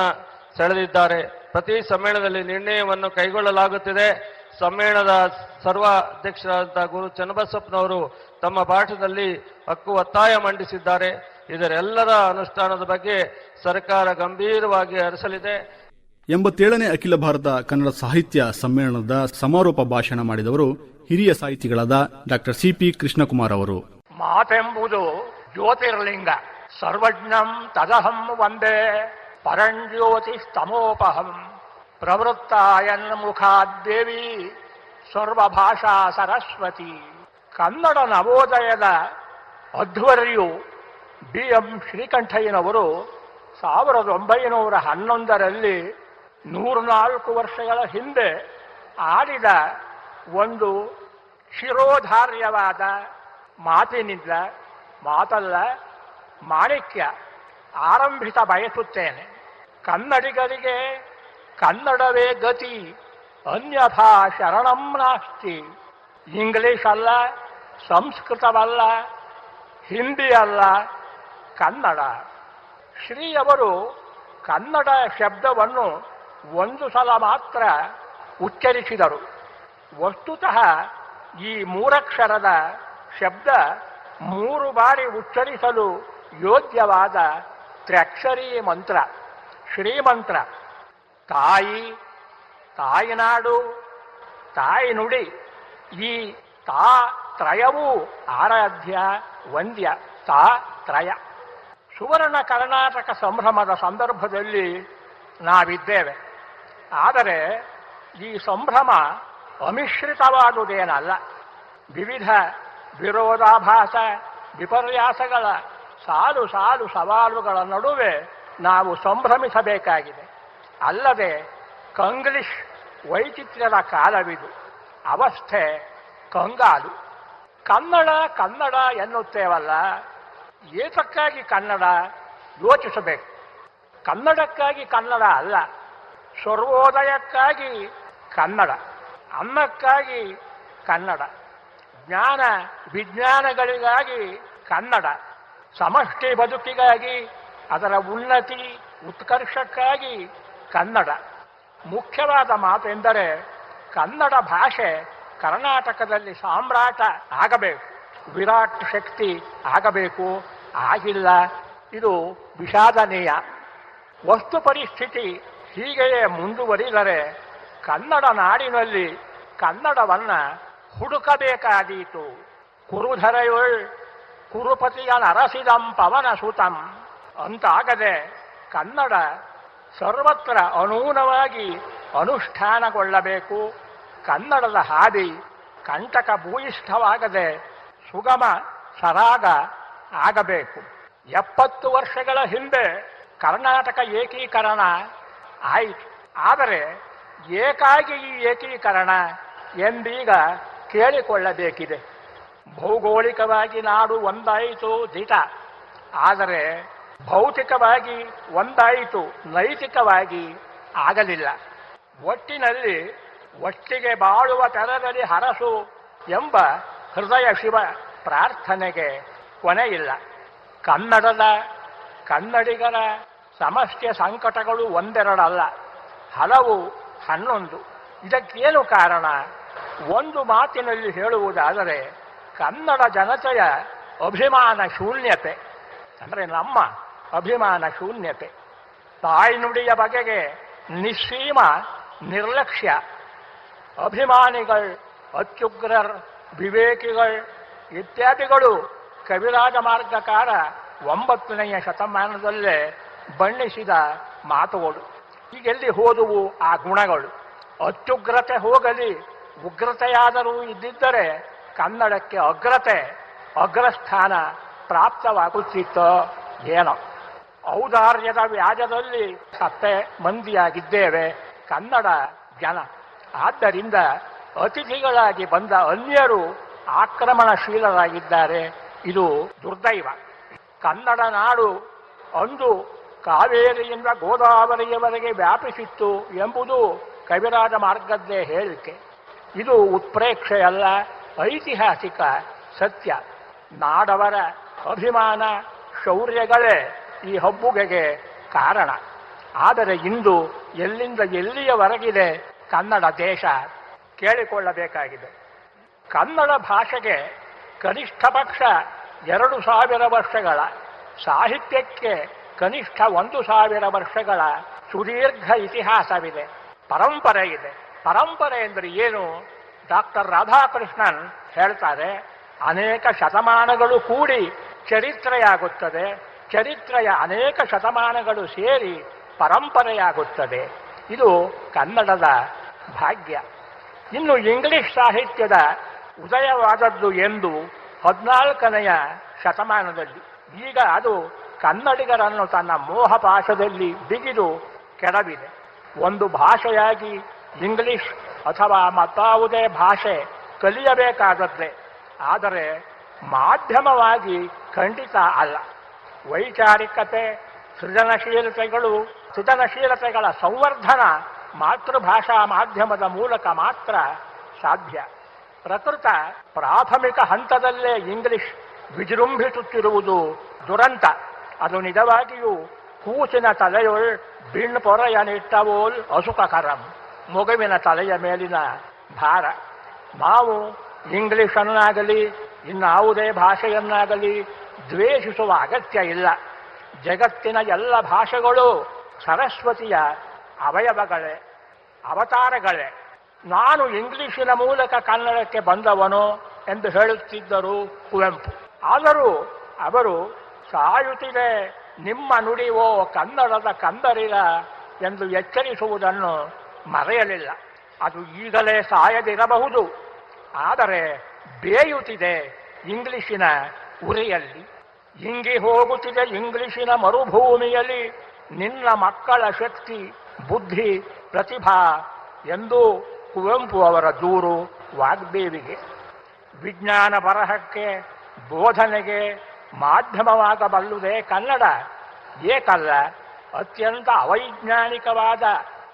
ಸೆಳೆದಿದ್ದಾರೆ. ಪ್ರತಿ ಸಮ್ಮೇಳನದಲ್ಲಿ ನಿರ್ಣಯವನ್ನು ಕೈಗೊಳ್ಳಲಾಗುತ್ತಿದೆ. ಸಮ್ಮೇಳನದ ಸರ್ವ ಅಧ್ಯಕ್ಷರಾದಂಥ ಗುರು ಚನ್ನಬಸಪ್ಪನವರು ತಮ್ಮ ಪಾಠದಲ್ಲಿ ಹಕ್ಕು ಒತ್ತಾಯ ಮಂಡಿಸಿದ್ದಾರೆ. ಇದರೆಲ್ಲರ ಅನುಷ್ಠಾನದ ಬಗ್ಗೆ ಸರ್ಕಾರ ಗಂಭೀರವಾಗಿ ಹರಿಸಲಿದೆ ಎಂಬತ್ತೇಳನೇ ಅಖಿಲ ಭಾರತ ಕನ್ನಡ ಸಾಹಿತ್ಯ ಸಮ್ಮೇಳನದ ಸಮಾರೋಪ ಭಾಷಣ ಮಾಡಿದವರು ಹಿರಿಯ ಸಾಹಿತಿಗಳಾದ ಡಾಕ್ಟರ್ ಸಿಪಿ ಕೃಷ್ಣಕುಮಾರ್ ಅವರು. ಮಾತೆಂಬುದು ಜ್ಯೋತಿರ್ಲಿಂಗ. ಸರ್ವಜ್ಞಂ ತದಹಂ ವಂದೇ. ಪರಂಜ್ಯೋತಿ ಸ್ತಮೋಪಹಂ ಪ್ರವೃತ್ತಾಯನ್ ಮುಖಾದ್ದೇವಿ ಸರ್ವಭಾಷಾ ಸರಸ್ವತಿ ಕನ್ನಡ ನವೋದಯದ ಅಧ್ವರ್ಯು ಬಿ ಎಂ ಶ್ರೀಕಂಠಯ್ಯನವರು ಸಾವಿರದ ಒಂಬೈನೂರ ಹನ್ನೊಂದರಲ್ಲಿ ನೂರ್ನಾಲ್ಕು ವರ್ಷಗಳ ಹಿಂದೆ ಆಡಿದ ಒಂದು ಶಿರೋಧಾರ್ಯವಾದ ಮಾತಿನಿಂದ ಮಾತಲ್ಲ, ಮಾಣಿಕ್ಯ ಆರಂಭಿಸ ಬಯಸುತ್ತೇನೆ. ಕನ್ನಡಿಗರಿಗೆ ಕನ್ನಡವೇ ಗತಿ, ಅನ್ಯಥಾ ಶರಣಂ ನಾಸ್ತಿ. ಇಂಗ್ಲಿಷ್ ಅಲ್ಲ, ಸಂಸ್ಕೃತವಲ್ಲ, ಹಿಂದಿ ಅಲ್ಲ, ಕನ್ನಡ. ಶ್ರೀಯವರು ಕನ್ನಡ ಶಬ್ದವನ್ನು ಒಂದು ಸಲ ಮಾತ್ರ ಉಚ್ಚರಿಸಿದರು. ವಸ್ತುತಃ ಈ ಮೂರಕ್ಷರದ ಶಬ್ದ ಮೂರು ಬಾರಿ ಉಚ್ಚರಿಸಲು ಯೋಗ್ಯವಾದ ತ್ರ್ಯಕ್ಷರೀ ಮಂತ್ರ. ಶ್ರೀಮಂತ್ರ. ತಾಯಿ, ತಾಯಿನಾಡು ತಾಯಿ ನುಡಿ ಈ ತಾ ತ್ರಯವೂ ಆರಾಧ್ಯ, ವಂದ್ಯ, ತಾ ತ್ರಯ. ಸುವರ್ಣ ಕರ್ನಾಟಕ ಸಂಭ್ರಮದ ಸಂದರ್ಭದಲ್ಲಿ ನಾವಿದ್ದೇವೆ. ಆದರೆ ಈ ಸಂಭ್ರಮ ಅಮಿಶ್ರಿತವಾದುದೇನಲ್ಲ. ವಿವಿಧ ವಿರೋಧಾಭಾಸ, ವಿಪರ್ಯಾಸಗಳ ಸಾಲು ಸಾಲು ಸವಾಲುಗಳ ನಡುವೆ ನಾವು ಸಂಭ್ರಮಿಸಬೇಕಾಗಿದೆ. ಅಲ್ಲದೆ ಕಂಗ್ಲಿಷ್ ವೈಚಿತ್ರ್ಯದ ಕಾಲವಿದು. ಅವಸ್ಥೆ ಕಂಗಾಲು. ಕನ್ನಡ ಕನ್ನಡ ಎನ್ನುತ್ತೇವಲ್ಲ, ಏತಕ್ಕಾಗಿ ಕನ್ನಡ ಯೋಚಿಸಬೇಕು? ಕನ್ನಡಕ್ಕಾಗಿ ಕನ್ನಡ ಅಲ್ಲ, ಸರ್ವೋದಯಕ್ಕಾಗಿ ಕನ್ನಡ, ಅನ್ನಕ್ಕಾಗಿ ಕನ್ನಡ, ಜ್ಞಾನ ವಿಜ್ಞಾನಗಳಿಗಾಗಿ ಕನ್ನಡ, ಸಮಷ್ಟಿ ಬದುಕಿಗಾಗಿ ಅದರ ಉನ್ನತಿ ಉತ್ಕರ್ಷಕ್ಕಾಗಿ ಕನ್ನಡ. ಮುಖ್ಯವಾದ ಮಾತೆಂದರೆ ಕನ್ನಡ ಭಾಷೆ ಕರ್ನಾಟಕದಲ್ಲಿ ಸಾಮ್ರಾಟ ಆಗಬೇಕು. ವಿರಾಟ್ ಶಕ್ತಿ ಆಗಬೇಕು. ಆಗಿಲ್ಲ, ಇದು ವಿಷಾದನೀಯ. ವಸ್ತು ಪರಿಸ್ಥಿತಿ ಹೀಗೆಯೇ ಮುಂದುವರಿದರೆ ಕನ್ನಡ ನಾಡಿನಲ್ಲಿ ಕನ್ನಡವನ್ನ ಹುಡುಕಬೇಕಾದೀತು. ಕುರುಧರೆಯುಳ್ ಕುರುಪತಿಯ ನರಸಿದಂ ಪವನ ಸುತಂ. ಅಂತಾಗದೆ ಕನ್ನಡ ಸರ್ವತ್ರ ಅನೂನವಾಗಿ ಅನುಷ್ಠಾನಗೊಳ್ಳಬೇಕು. ಕನ್ನಡದ ಹಾದಿ ಕಂಟಕ ಭೂಯಿಷ್ಠವಾಗದೆ ಸುಗಮ ಸರಾಗ ಆಗಬೇಕು. ಎಪ್ಪತ್ತು ವರ್ಷಗಳ ಹಿಂದೆ ಕರ್ನಾಟಕ ಏಕೀಕರಣ ಆಯಿತು. ಆದರೆ ಏಕಾಗಿ ಈ ಏಕೀಕರಣ ಎಂದೀಗ ಕೇಳಿಕೊಳ್ಳಬೇಕಿದೆ. ಭೌಗೋಳಿಕವಾಗಿ ನಾಡು ಒಂದಾಯಿತು ದಿಟ ಆದರೆ ಭೌತಿಕವಾಗಿ ಒಂದಾಯಿತು, ನೈತಿಕವಾಗಿ ಆಗಲಿಲ್ಲ. ಒಟ್ಟಿನಲ್ಲಿ ಒಟ್ಟಿಗೆ ಬಾಳುವ ತರದಲ್ಲಿ ಹರಸು ಎಂಬ ಹೃದಯ ಶಿವ ಪ್ರಾರ್ಥನೆಗೆ ಕೊನೆಯಿಲ್ಲ. ಕನ್ನಡದ ಕನ್ನಡಿಗರ ಸಮಸ್ಯೆ ಸಂಕಟಗಳು ಒಂದೆರಡಲ್ಲ, ಹಲವು ಹನ್ನೊಂದು. ಇದಕ್ಕೇನು ಕಾರಣ? ಒಂದು ಮಾತಿನಲ್ಲಿ ಹೇಳುವುದಾದರೆ, ಕನ್ನಡ ಜನತೆಯ ಅಭಿಮಾನ ಶೂನ್ಯತೆ. ಅಂದರೆ ನಮ್ಮ ಅಭಿಮಾನ ಶೂನ್ಯತೆ. ತಾಯ್ನುಡಿಯ ಬಗೆಗೆ ನಿಸ್ಸೀಮ, ನಿರ್ಲಕ್ಷ್ಯ. ಅಭಿಮಾನಿಗಳು, ಅತ್ಯುಗ್ರರ್, ವಿವೇಕಿಗಳು ಇತ್ಯಾದಿಗಳು ಕವಿರಾಜ ಮಾರ್ಗಕಾರ ಒಂಬತ್ತನೆಯ ಶತಮಾನದಲ್ಲೇ ಬಣ್ಣಿಸಿದ ಮಾತುಗಳು. ಹೀಗೆಲ್ಲಿ ಹೋದುವು ಆ ಗುಣಗಳು. ಅತ್ಯುಗ್ರತೆ ಹೋಗಲಿ, ಉಗ್ರತೆಯಾದರೂ ಇದ್ದಿದ್ದರೆ ಕನ್ನಡಕ್ಕೆ ಅಗ್ರತೆ, ಅಗ್ರಸ್ಥಾನ ಪ್ರಾಪ್ತವಾಗುತ್ತಿತ್ತೋ ಏನೋ ಔದಾರ್ಯದ ವ್ಯಾಜದಲ್ಲಿ ಸತ್ತೆ ಮಂದಿಯಾಗಿದ್ದೇವೆ ಕನ್ನಡ ಜನ. ಆದ್ದರಿಂದ ಅತಿಥಿಗಳಾಗಿ ಬಂದ ಅನ್ಯರು ಆಕ್ರಮಣಶೀಲರಾಗಿದ್ದಾರೆ. ಇದು ದುರ್ದೈವ. ಕನ್ನಡ ನಾಡು ಅಂದು ಕಾವೇರಿಯಿಂದ ಗೋದಾವರಿಯವರೆಗೆ ವ್ಯಾಪಿಸಿತ್ತು ಎಂಬುದು ಕವಿರಾಜ ಮಾರ್ಗದ್ದೇ ಹೇಳಿಕೆ. ಇದು ಉತ್ಪ್ರೇಕ್ಷೆಯಲ್ಲ, ಐತಿಹಾಸಿಕ ಸತ್ಯ. ನಾಡವರ ಅಭಿಮಾನ ಶೌರ್ಯಗಳೇ ಈ ಹಬ್ಬುಗೆಗೆ ಕಾರಣ. ಆದರೆ ಇಂದು ಎಲ್ಲಿಂದ ಎಲ್ಲಿಯವರೆಗಿದೆ ಕನ್ನಡ ದೇಶ ಕೇಳಿಕೊಳ್ಳಬೇಕಾಗಿದೆ. ಕನ್ನಡ ಭಾಷೆಗೆ ಕನಿಷ್ಠ ಪಕ್ಷ ಎರಡು ಸಾವಿರ ವರ್ಷಗಳ, ಸಾಹಿತ್ಯಕ್ಕೆ ಕನಿಷ್ಠ ಒಂದು ಸಾವಿರ ವರ್ಷಗಳ ಸುದೀರ್ಘ ಇತಿಹಾಸವಿದೆ. ಪರಂಪರೆ ಇದೆ. ಪರಂಪರೆ ಎಂದರೆ ಏನು? ಡಾಕ್ಟರ್ ರಾಧಾಕೃಷ್ಣನ್ ಹೇಳ್ತಾರೆ, ಅನೇಕ ಶತಮಾನಗಳು ಕೂಡಿ ಚರಿತ್ರೆಯಾಗುತ್ತದೆ. ಚರಿತ್ರೆಯ ಅನೇಕ ಶತಮಾನಗಳು ಸೇರಿ ಪರಂಪರೆಯಾಗುತ್ತದೆ. ಇದು ಕನ್ನಡದ ಭಾಗ್ಯ. ಇನ್ನು ಇಂಗ್ಲಿಷ್ ಸಾಹಿತ್ಯದ ಉದಯವಾದದ್ದು ಎಂದು ಹದಿನಾಲ್ಕನೆಯ ಶತಮಾನದಲ್ಲಿ, ಈಗ ಅದು ಕನ್ನಡಿಗರನ್ನು ತನ್ನ ಮೋಹಪಾಶದಲ್ಲಿ ಬಿಗಿದು ಕೆಡವಿದೆ. ಒಂದು ಭಾಷೆಯಾಗಿ ಇಂಗ್ಲಿಷ್ ಅಥವಾ ಮತ್ತಾವುದೇ ಭಾಷೆ ಕಲಿಯಬೇಕಾದದ್ದೇ. ಆದರೆ ಮಾಧ್ಯಮವಾಗಿ ಖಂಡಿತ ಅಲ್ಲ. ವೈಚಾರಿಕತೆ, ಸೃಜನಶೀಲತೆಗಳು, ಸೃಜನಶೀಲತೆಗಳ ಸಂವರ್ಧನ ಮಾತೃಭಾಷಾ ಮಾಧ್ಯಮದ ಮೂಲಕ ಮಾತ್ರ ಸಾಧ್ಯ. ಪ್ರಕೃತ ಪ್ರಾಥಮಿಕ ಹಂತದಲ್ಲೇ ಇಂಗ್ಲಿಷ್ ವಿಜೃಂಭಿಸುತ್ತಿರುವುದು ದುರಂತ. ಅದು ನಿಜವಾಗಿಯೂ ಕೂಸಿನ ತಲೆಯೊಳ್ ಬಿಣ್ ಪೊರೆಯನಿಟ್ಟವೋಲ್ ಅಸುಖಕರಂ ಮಗುವಿನ ತಲೆಯ ಮೇಲಿನ ಭಾರ. ನಾವು ಇಂಗ್ಲಿಷನ್ನಾಗಲಿ ಇನ್ನಾವುದೇ ಭಾಷೆಯನ್ನಾಗಲಿ ದ್ವೇಷಿಸುವ ಅಗತ್ಯ ಇಲ್ಲ. ಜಗತ್ತಿನ ಎಲ್ಲ ಭಾಷೆಗಳು ಸರಸ್ವತಿಯ ಅವಯವಗಳೇ, ಅವತಾರಗಳೇ. ನಾನು ಇಂಗ್ಲಿಶಿನ ಮೂಲಕ ಕನ್ನಡಕ್ಕೆ ಬಂದವನು ಎಂದು ಹೇಳುತ್ತಿದ್ದರು ಕುವೆಂಪು. ಆದರೂ ಅವರು, ಸಾಯುತ್ತಿದೆ, ನಿಮ್ಮ ನುಡಿವೋ ಕನ್ನಡದ ಕಂದರಿರ ಎಂದು ಎಚ್ಚರಿಸುವುದನ್ನು ಮರೆಯಲಿಲ್ಲ. ಅದು ಈಗಲೇ ಸಾಯದಿರಬಹುದು. ಆದರೆ ಬೇಯುತ್ತಿದೆ ಇಂಗ್ಲಿಶಿನ ಉರಿಯಲ್ಲಿ. ಇಂಗಿ ಹೋಗುತ್ತಿದೆ ಇಂಗ್ಲಿಶಿನ ಮರುಭೂಮಿಯಲ್ಲಿ ನಿನ್ನ ಮಕ್ಕಳ ಶಕ್ತಿ, ಬುದ್ಧಿ, ಪ್ರತಿಭಾ ಎಂದು ಕುವೆಂಪು ಅವರ ದೂರು ವಾಗ್ದೇವಿಗೆ. ವಿಜ್ಞಾನ ಬರಹಕ್ಕೆ ಬೋಧನೆಗೆ ಮಾಧ್ಯಮವಾಗಬಲ್ಲುದೇ ಕನ್ನಡ. ಏಕಲ್ಲ, ಅತ್ಯಂತ ಅವೈಜ್ಞಾನಿಕವಾದ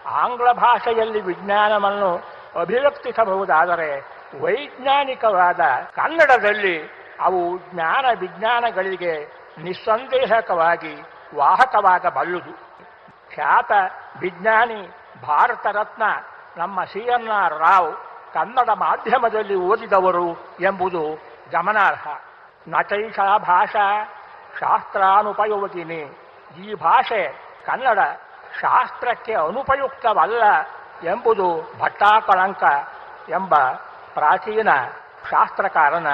ಆಂಗ್ಲ ಭಾಷೆಯಲ್ಲಿ ವಿಜ್ಞಾನವನ್ನು ಅಭಿವ್ಯಕ್ತಿಸಬಹುದಾದರೆ ವೈಜ್ಞಾನಿಕವಾದ ಕನ್ನಡದಲ್ಲಿ ಅವು ಜ್ಞಾನ ವಿಜ್ಞಾನಗಳಿಗೆ ನಿಸ್ಸಂದೇಹಕವಾಗಿ ವಾಹಕವಾಗಬಲ್ಲುದು ಖ್ಯಾತ ವಿಜ್ಞಾನಿ ಭಾರತ ರತ್ನ ನಮ್ಮ C N R Rao Kannada ಮಾಧ್ಯಮದಲ್ಲಿ ಓದಿದವರು ಎಂಬುದು ಗಮನಾರ್ಹ. ನಟೈಷಾ ಭಾಷಾ ಶಾಸ್ತ್ರಾನುಪಯೋಗಿನಿ. ಈ ಭಾಷೆ ಕನ್ನಡ ಶಾಸ್ತ್ರಕ್ಕೆ ಅನುಪಯುಕ್ತವಲ್ಲ ಎಂಬುದು ಭಟ್ಟಾಕಳಂಕ ಎಂಬ ಪ್ರಾಚೀನ ಶಾಸ್ತ್ರಕಾರನ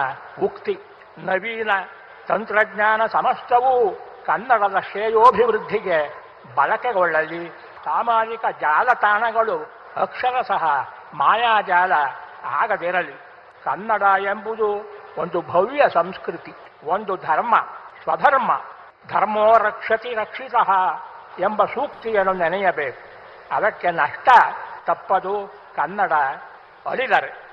ಉಕ್ತಿ ನವೀನ ತಂತ್ರಜ್ಞಾನ ಸಮಸ್ತವೂ ಕನ್ನಡದ ಶ್ರೇಯೋಭಿವೃದ್ಧಿಗೆ ಬಳಕೆಗೊಳ್ಳಲಿ. ಸಾಮಾಜಿಕ ಜಾಲತಾಣಗಳು ಅಕ್ಷರಶಃ ಮಾಯಾಜಾಲ ಆಗದಿರಲಿ. ಕನ್ನಡ ಎಂಬುದು ಒಂದು ಭವ್ಯ ಸಂಸ್ಕೃತಿ, ಒಂದು ಧರ್ಮ, ಸ್ವಧರ್ಮ. ಧರ್ಮೋ ರಕ್ಷತಿ ರಕ್ಷಿತ ಎಂಬ ಸೂಕ್ತಿಯನ್ನು ನೆನೆಯಬೇಕು. ಅದಕ್ಕೆ ನಷ್ಟ ತಪ್ಪದು ಕನ್ನಡ ಅಳಿದರೆ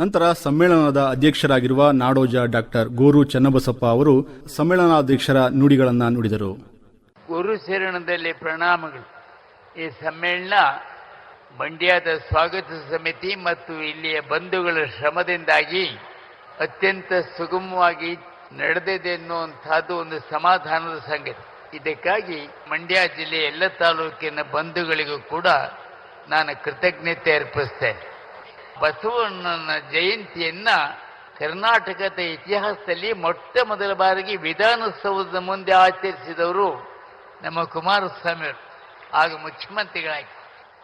ನಂತರ ಸಮ್ಮೇಳನದ ಅಧ್ಯಕ್ಷರಾಗಿರುವ ನಾಡೋಜ ಡಾಕ್ಟರ್ ಗೋರು ಚನ್ನಬಸಪ್ಪ ಅವರು ಸಮ್ಮೇಳನಾಧ್ಯಕ್ಷರ ನುಡಿಗಳನ್ನು ನುಡಿದರು. ಗುರು ಶರಣದಲ್ಲಿ ಪ್ರಣಾಮಗಳು. ಈ ಸಮ್ಮೇಳನ ಮಂಡ್ಯದ ಸ್ವಾಗತ ಸಮಿತಿ ಮತ್ತು ಇಲ್ಲಿಯ ಬಂಧುಗಳ ಶ್ರಮದಿಂದಾಗಿ ಅತ್ಯಂತ ಸುಗಮವಾಗಿ ನಡೆದಿದೆ ಎನ್ನುವಂಥದ್ದು ಒಂದು ಸಮಾಧಾನದ ಸಂಗತಿ. ಇದಕ್ಕಾಗಿ ಮಂಡ್ಯ ಜಿಲ್ಲೆಯ ಎಲ್ಲ ತಾಲೂಕಿನ ಬಂಧುಗಳಿಗೂ ಕೂಡ ನಾನು ಕೃತಜ್ಞತೆ ಅರ್ಪಿಸ್ತೇನೆ. ಬಸವಣ್ಣನ ಜಯಂತಿಯನ್ನ ಕರ್ನಾಟಕದ ಇತಿಹಾಸದಲ್ಲಿ ಮೊಟ್ಟ ಮೊದಲ ಬಾರಿಗೆ ವಿಧಾನೋತ್ಸವದ ಮುಂದೆ ಆಚರಿಸಿದವರು ನಮ್ಮ ಕುಮಾರಸ್ವಾಮಿ ಅವರು ಆಗ ಮುಖ್ಯಮಂತ್ರಿಗಳಾಗಿ.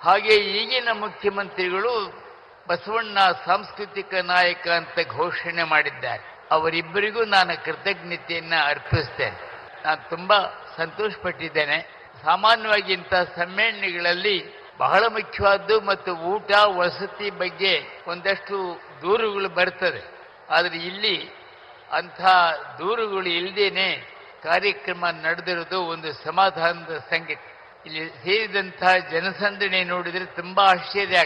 ಹಾಗೆ ಈಗಿನ ಮುಖ್ಯಮಂತ್ರಿಗಳು ಬಸವಣ್ಣ ಸಾಂಸ್ಕೃತಿಕ ನಾಯಕ ಅಂತ ಘೋಷಣೆ ಮಾಡಿದ್ದಾರೆ. ಅವರಿಬ್ಬರಿಗೂ ನಾನು ಕೃತಜ್ಞತೆಯನ್ನು ಅರ್ಪಿಸ್ತೇನೆ. ನಾನು ತುಂಬಾ ಸಂತೋಷಪಟ್ಟಿದ್ದೇನೆ. ಸಾಮಾನ್ಯವಾಗಿ ಇಂಥ ಸಮ್ಮೇಳನಗಳಲ್ಲಿ ಬಹಳ ಮುಖ್ಯವಾದ್ದು ಮತ್ತು ಊಟ, ವಸತಿ ಬಗ್ಗೆ ಒಂದಷ್ಟು ದೂರುಗಳು ಬರ್ತದೆ. ಆದರೆ ಇಲ್ಲಿ ಅಂಥ ದೂರುಗಳು ಇಲ್ಲದೇನೆ ಕಾರ್ಯಕ್ರಮ ನಡೆದಿರೋದು ಒಂದು ಸಮಾಧಾನದ ಸಂಗತಿ. ಇಲ್ಲಿ ಸೇರಿದಂಥ ಜನಸಂದಣಿ ನೋಡಿದರೆ ತುಂಬಾ ಆಶ್ಚರ್ಯ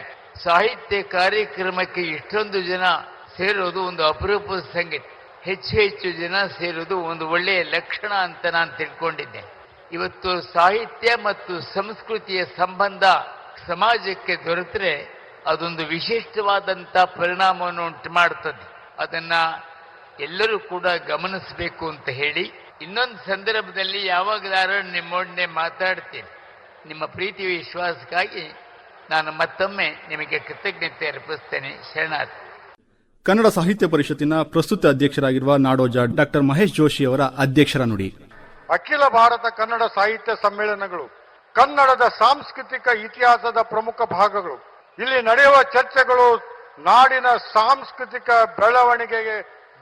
ಸಾಹಿತ್ಯ ಕಾರ್ಯಕ್ರಮಕ್ಕೆ ಇಷ್ಟೊಂದು ಜನ ಸೇರೋದು ಒಂದು ಅಪರೂಪದ ಸಂಗತಿ. ಹೆಚ್ಚು ಹೆಚ್ಚು ಜನ ಸೇರೋದು ಒಂದು ಒಳ್ಳೆಯ ಲಕ್ಷಣ ಅಂತ ನಾನು ತಿಳ್ಕೊಂಡಿದ್ದೆ ಇವತ್ತು ಸಾಹಿತ್ಯ ಮತ್ತು ಸಂಸ್ಕೃತಿಯ ಸಂಬಂಧ ಸಮಾಜಕ್ಕೆ ದೊರೆತರೆ ಅದೊಂದು ವಿಶಿಷ್ಟವಾದಂಥ ಪರಿಣಾಮವನ್ನು ಉಂಟು ಮಾಡ್ತದೆ ಅದನ್ನು ಎಲ್ಲರೂ ಕೂಡ ಗಮನಿಸಬೇಕು ಅಂತ ಹೇಳಿ ಇನ್ನೊಂದು ಸಂದರ್ಭದಲ್ಲಿ ಯಾವಾಗಲಾರ ನಿಮ್ಮೊಡನೆ ಮಾತಾಡ್ತೀನಿ. ನಿಮ್ಮ ಪ್ರೀತಿ ವಿಶ್ವಾಸಕ್ಕಾಗಿ ನಾನು ಮತ್ತೊಮ್ಮೆ ನಿಮಗೆ ಕೃತಜ್ಞತೆ ಅರ್ಪಿಸ್ತೇನೆ. ಶರಣಾರ್ಥಿ. ಕನ್ನಡ ಸಾಹಿತ್ಯ ಪರಿಷತ್ತಿನ ಪ್ರಸ್ತುತ ಅಧ್ಯಕ್ಷರಾಗಿರುವ ನಾಡೋಜ ಡಾಕ್ಟರ್ ಮಹೇಶ್ ಜೋಶಿ ಅವರ ಅಧ್ಯಕ್ಷರ ನುಡಿ. ಅಖಿಲ ಭಾರತ ಕನ್ನಡ ಸಾಹಿತ್ಯ ಸಮ್ಮೇಳನಗಳು ಕನ್ನಡದ ಸಾಂಸ್ಕೃತಿಕ ಇತಿಹಾಸದ ಪ್ರಮುಖ ಭಾಗಗಳು. ಇಲ್ಲಿ ನಡೆಯುವ ಚರ್ಚೆಗಳು ನಾಡಿನ ಸಾಂಸ್ಕೃತಿಕ ಬೆಳವಣಿಗೆಗೆ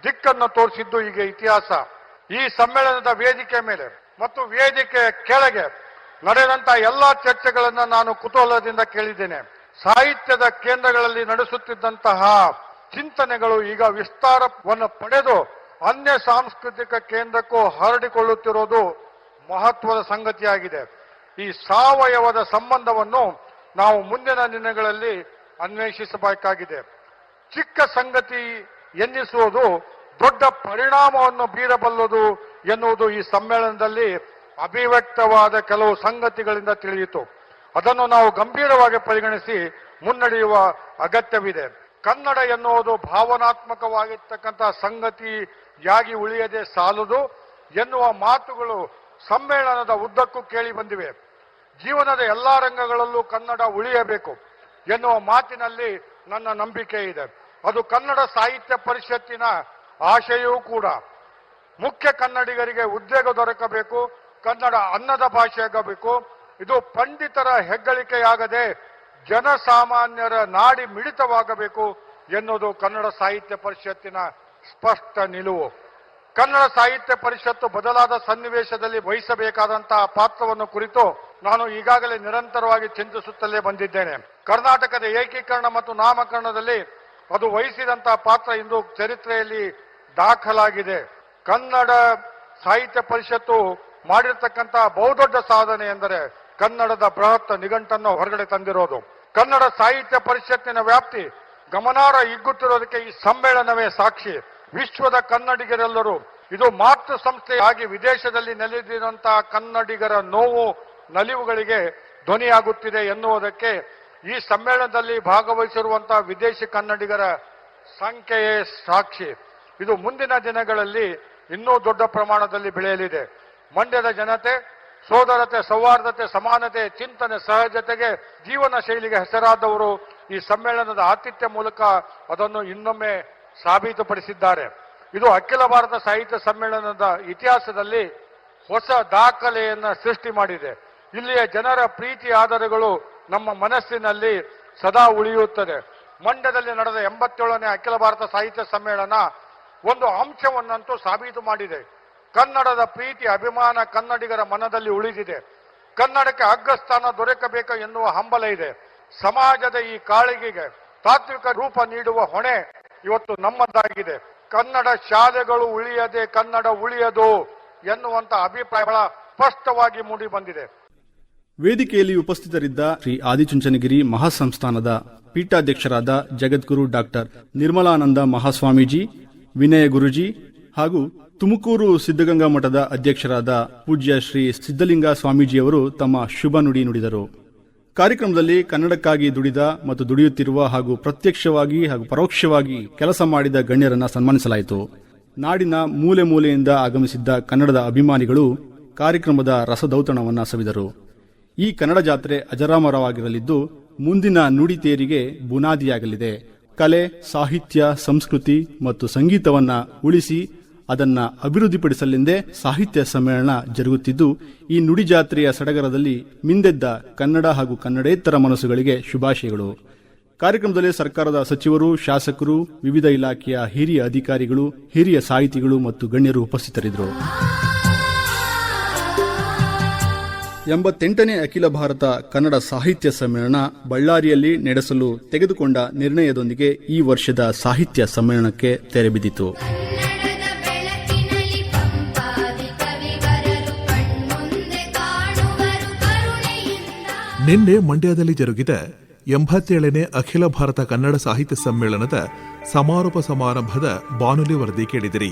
ದಿಕ್ಕನ್ನು ತೋರಿಸಿದ್ದು ಈಗ ಇತಿಹಾಸ. ಈ ಸಮ್ಮೇಳನದ ವೇದಿಕೆ ಮೇಲೆ ಮತ್ತು ವೇದಿಕೆ ಕೆಳಗೆ ನಡೆದಂತ ಎಲ್ಲಾ ಚರ್ಚೆಗಳನ್ನು ನಾನು ಕುತೂಹಲದಿಂದ ಕೇಳಿದ್ದೇನೆ. ಸಾಹಿತ್ಯದ ಕೇಂದ್ರಗಳಲ್ಲಿ ನಡೆಸುತ್ತಿದ್ದಂತಹ ಚಿಂತನೆಗಳು ಈಗ ವಿಸ್ತಾರವನ್ನು ಪಡೆದು ಅನ್ಯ ಸಾಂಸ್ಕೃತಿಕ ಕೇಂದ್ರಕ್ಕೂ ಹರಡಿಕೊಳ್ಳುತ್ತಿರುವುದು ಮಹತ್ವದ ಸಂಗತಿಯಾಗಿದೆ. ಈ ಸಾವಯವದ ಸಂಬಂಧವನ್ನು ನಾವು ಮುಂದಿನ ದಿನಗಳಲ್ಲಿ ಅನ್ವೇಷಿಸಬೇಕಾಗಿದೆ. ಚಿಕ್ಕ ಸಂಗತಿ ಎನ್ನಿಸುವುದು ದೊಡ್ಡ ಪರಿಣಾಮವನ್ನು ಬೀರಬಲ್ಲದು ಎನ್ನುವುದು ಈ ಸಮ್ಮೇಳನದಲ್ಲಿ ಅಭಿವ್ಯಕ್ತವಾದ ಕೆಲವು ಸಂಗತಿಗಳಿಂದ ತಿಳಿಯಿತು. ಅದನ್ನು ನಾವು ಗಂಭೀರವಾಗಿ ಪರಿಗಣಿಸಿ ಮುನ್ನಡೆಯುವ ಅಗತ್ಯವಿದೆ. ಕನ್ನಡ ಎನ್ನುವುದು ಭಾವನಾತ್ಮಕವಾಗಿರ್ತಕ್ಕಂಥ ಸಂಗತಿಯಾಗಿ ಉಳಿಯದೆ ಸಾಲದು ಎನ್ನುವ ಮಾತುಗಳು ಸಮ್ಮೇಳನದ ಉದ್ದಕ್ಕೂ ಕೇಳಿ ಬಂದಿವೆ. ಜೀವನದ ಎಲ್ಲಾ ರಂಗಗಳಲ್ಲೂ ಕನ್ನಡ ಉಳಿಯಬೇಕು ಎನ್ನುವ ಮಾತಿನಲ್ಲಿ ನನ್ನ ನಂಬಿಕೆ ಇದೆ. ಅದು ಕನ್ನಡ ಸಾಹಿತ್ಯ ಪರಿಷತ್ತಿನ ಆಶಯವೂ ಕೂಡ. ಮುಖ್ಯ ಕನ್ನಡಿಗರಿಗೆ ಉದ್ಯೋಗ ದೊರಕಬೇಕು, ಕನ್ನಡ ಅನ್ನದ ಭಾಷೆಯಾಗಬೇಕು ಇದು ಪಂಡಿತರ ಹೆಗ್ಗಳಿಕೆಯಾಗದೆ ಜನಸಾಮಾನ್ಯರ ನಾಡಿ ಮಿಡಿತವಾಗಬೇಕು ಎನ್ನುವುದು ಕನ್ನಡ ಸಾಹಿತ್ಯ ಪರಿಷತ್ತಿನ ಸ್ಪಷ್ಟ ನಿಲುವು. ಕನ್ನಡ ಸಾಹಿತ್ಯ ಪರಿಷತ್ತು ಬದಲಾದ ಸನ್ನಿವೇಶದಲ್ಲಿ ವಹಿಸಬೇಕಾದಂತಹ ಪಾತ್ರವನ್ನು ಕುರಿತು ನಾನು ಈಗಾಗಲೇ ನಿರಂತರವಾಗಿ ಚಿಂತಿಸುತ್ತಲೇ ಬಂದಿದ್ದೇನೆ. ಕರ್ನಾಟಕದ ಏಕೀಕರಣ ಮತ್ತು ನಾಮಕರಣದಲ್ಲಿ ಅದು ವಹಿಸಿದಂತಹ ಪಾತ್ರ ಇಂದು ಚರಿತ್ರೆಯಲ್ಲಿ ದಾಖಲಾಗಿದೆ. ಕನ್ನಡ ಸಾಹಿತ್ಯ ಪರಿಷತ್ತು ಮಾಡಿರ್ತಕ್ಕಂಥ ಬಹುದೊಡ್ಡ ಸಾಧನೆ ಎಂದರೆ ಕನ್ನಡದ ಬೃಹತ್ ನಿಘಂಟನ್ನು ಹೊರಗಡೆ ತಂದಿರೋದು. ಕನ್ನಡ ಸಾಹಿತ್ಯ ಪರಿಷತ್ತಿನ ವ್ಯಾಪ್ತಿ ಗಮನಾರ್ಹ ಹಿಗ್ಗುತ್ತಿರೋದಕ್ಕೆ ಈ ಸಮ್ಮೇಳನವೇ ಸಾಕ್ಷಿ. ವಿಶ್ವದ ಕನ್ನಡಿಗರೆಲ್ಲರೂ, ಇದು ಮಾತೃ ಸಂಸ್ಥೆಯಾಗಿ ವಿದೇಶದಲ್ಲಿ ನೆಲೆದಿರುವಂತಹ ಕನ್ನಡಿಗರ ನೋವು ನಲಿವುಗಳಿಗೆ ಧ್ವನಿಯಾಗುತ್ತಿದೆ ಎನ್ನುವುದಕ್ಕೆ ಈ ಸಮ್ಮೇಳನದಲ್ಲಿ ಭಾಗವಹಿಸಿರುವಂತಹ ವಿದೇಶಿ ಕನ್ನಡಿಗರ ಸಂಖ್ಯೆಯೇ ಸಾಕ್ಷಿ. ಇದು ಮುಂದಿನ ದಿನಗಳಲ್ಲಿ ಇನ್ನೂ ದೊಡ್ಡ ಪ್ರಮಾಣದಲ್ಲಿ ಬೆಳೆಯಲಿದೆ. ಮಂಡ್ಯದ ಜನತೆ, ಸೋದರತೆ, ಸೌಹಾರ್ದತೆ, ಸಮಾನತೆ, ಚಿಂತನೆ, ಸಹಜತೆಗೆ ಜೀವನ ಶೈಲಿಗೆ ಹೆಸರಾದವರು ಈ ಸಮ್ಮೇಳನದ ಆತಿಥ್ಯ ಮೂಲಕ ಅದನ್ನು ಇನ್ನೊಮ್ಮೆ ಸಾಬೀತುಪಡಿಸಿದ್ದಾರೆ. ಇದು ಅಖಿಲ ಭಾರತ ಸಾಹಿತ್ಯ ಸಮ್ಮೇಳನದ ಇತಿಹಾಸದಲ್ಲಿ ಹೊಸ ದಾಖಲೆಯನ್ನು ಸೃಷ್ಟಿ ಮಾಡಿದೆ. ಇಲ್ಲಿಯ ಜನರ ಪ್ರೀತಿ ಆದರಗಳು ನಮ್ಮ ಮನಸ್ಸಿನಲ್ಲಿ ಸದಾ ಉಳಿಯುತ್ತದೆ. ಮಂಡ್ಯದಲ್ಲಿ ನಡೆದ ಎಂಬತ್ತೇಳನೇ ಅಖಿಲ ಭಾರತ ಸಾಹಿತ್ಯ ಸಮ್ಮೇಳನ ಒಂದು ಅಂಶವನ್ನಂತೂ ಸಾಬೀತು ಮಾಡಿದೆ. ಕನ್ನಡದ ಪ್ರೀತಿ, ಅಭಿಮಾನ ಕನ್ನಡಿಗರ ಮನದಲ್ಲಿ ಉಳಿದಿದೆ. ಕನ್ನಡಕ್ಕೆ ಅಗ್ರಸ್ಥಾನ ದೊರಕಬೇಕು ಎನ್ನುವ ಹಂಬಲ ಇದೆ. ಸಮಾಜದ ಈ ಕಾಳಿಗೆಗೆ ತಾತ್ವಿಕ ರೂಪ ನೀಡುವ ಹೊಣೆ ಇವತ್ತು ನಮ್ಮದಾಗಿದೆ. ಕನ್ನಡ ಶಾಲೆಗಳು ಉಳಿಯದೆ ಕನ್ನಡ ಉಳಿಯದು ಎನ್ನುವಂತ ಅಭಿಪ್ರಾಯಗಳ ಸ್ಪಷ್ಟವಾಗಿ ಮೂಡಿ ಬಂದಿದೆ. ವೇದಿಕೆಯಲ್ಲಿ ಉಪಸ್ಥಿತರಿದ್ದ ಶ್ರೀ ಆದಿಚುಂಚನಗಿರಿ ಮಹಾಸಂಸ್ಥಾನದ ಪೀಠಾಧ್ಯಕ್ಷರಾದ ಜಗದ್ಗುರು ಡಾಕ್ಟರ್ ನಿರ್ಮಲಾನಂದ ಮಹಾಸ್ವಾಮೀಜಿ, ವಿನಯ ಗುರುಜಿ ಹಾಗೂ ತುಮಕೂರು ಸಿದ್ಧಗಂಗಾ ಮಠದ ಅಧ್ಯಕ್ಷರಾದ ಪೂಜ್ಯ ಶ್ರೀ ಸಿದ್ದಲಿಂಗ ಸ್ವಾಮೀಜಿಯವರು ತಮ್ಮ ಶುಭ ನುಡಿ ನುಡಿದರು. ಕಾರ್ಯಕ್ರಮದಲ್ಲಿ ಕನ್ನಡಕ್ಕಾಗಿ ದುಡಿದ ಮತ್ತು ದುಡಿಯುತ್ತಿರುವ ಹಾಗೂ ಪ್ರತ್ಯಕ್ಷವಾಗಿ ಹಾಗೂ ಪರೋಕ್ಷವಾಗಿ ಕೆಲಸ ಮಾಡಿದ ಗಣ್ಯರನ್ನ ಸನ್ಮಾನಿಸಲಾಯಿತು. ನಾಡಿನ ಮೂಲೆ ಮೂಲೆಯಿಂದ ಆಗಮಿಸಿದ್ದ ಕನ್ನಡದ ಅಭಿಮಾನಿಗಳು ಕಾರ್ಯಕ್ರಮದ ರಸದೌತಣವನ್ನ ಸವಿದರು. ಈ ಕನ್ನಡ ಜಾತ್ರೆ ಅಜರಾಮರವಾಗಿರಲಿದ್ದು ಮುಂದಿನ ನುಡಿತೇರಿಗೆ ಬುನಾದಿಯಾಗಲಿದೆ. ಕಲೆ, ಸಾಹಿತ್ಯ, ಸಂಸ್ಕೃತಿ ಮತ್ತು ಸಂಗೀತವನ್ನ ಉಳಿಸಿ ಅದನ್ನ ಅಭಿವೃದ್ಧಿಪಡಿಸಲೆಂದೇ ಸಾಹಿತ್ಯ ಸಮ್ಮೇಳನ ಜರುಗುತ್ತಿದ್ದು, ಈ ನುಡಿ ಜಾತ್ರೆಯ ಸಡಗರದಲ್ಲಿ ಮಿಂದೆದ್ದ ಕನ್ನಡ ಹಾಗೂ ಕನ್ನಡೇತರ ಮನಸ್ಸುಗಳಿಗೆ ಶುಭಾಶಯಗಳು. ಕಾರ್ಯಕ್ರಮದಲ್ಲಿ ಸರ್ಕಾರದ ಸಚಿವರು, ಶಾಸಕರು, ವಿವಿಧ ಇಲಾಖೆಯ ಹಿರಿಯ ಅಧಿಕಾರಿಗಳು, ಹಿರಿಯ ಸಾಹಿತಿಗಳು ಮತ್ತು ಗಣ್ಯರು ಉಪಸ್ಥಿತರಿದ್ದರು. ಎಂಬತ್ತೆಂಟನೇ ಅಖಿಲ ಭಾರತ ಕನ್ನಡ ಸಾಹಿತ್ಯ ಸಮ್ಮೇಳನ ಬಳ್ಳಾರಿಯಲ್ಲಿ ನಡೆಸಲು ತೆಗೆದುಕೊಂಡ ನಿರ್ಣಯದೊಂದಿಗೆ ಈ ವರ್ಷದ ಸಾಹಿತ್ಯ ಸಮ್ಮೇಳನಕ್ಕೆ ತೆರೆಬಿದ್ದಿತು ನಿನ್ನೆ ಮಂಡ್ಯದಲ್ಲಿ ಜರುಗಿದ ಎಂಬತ್ತೇಳನೇ ಅಖಿಲ ಭಾರತ ಕನ್ನಡ ಸಾಹಿತ್ಯ ಸಮ್ಮೇಳನದ ಸಮಾರೋಪ ಸಮಾರಂಭದ ಬಾನುಲಿ ವರದಿ ಕೇಳಿದಿರಿ.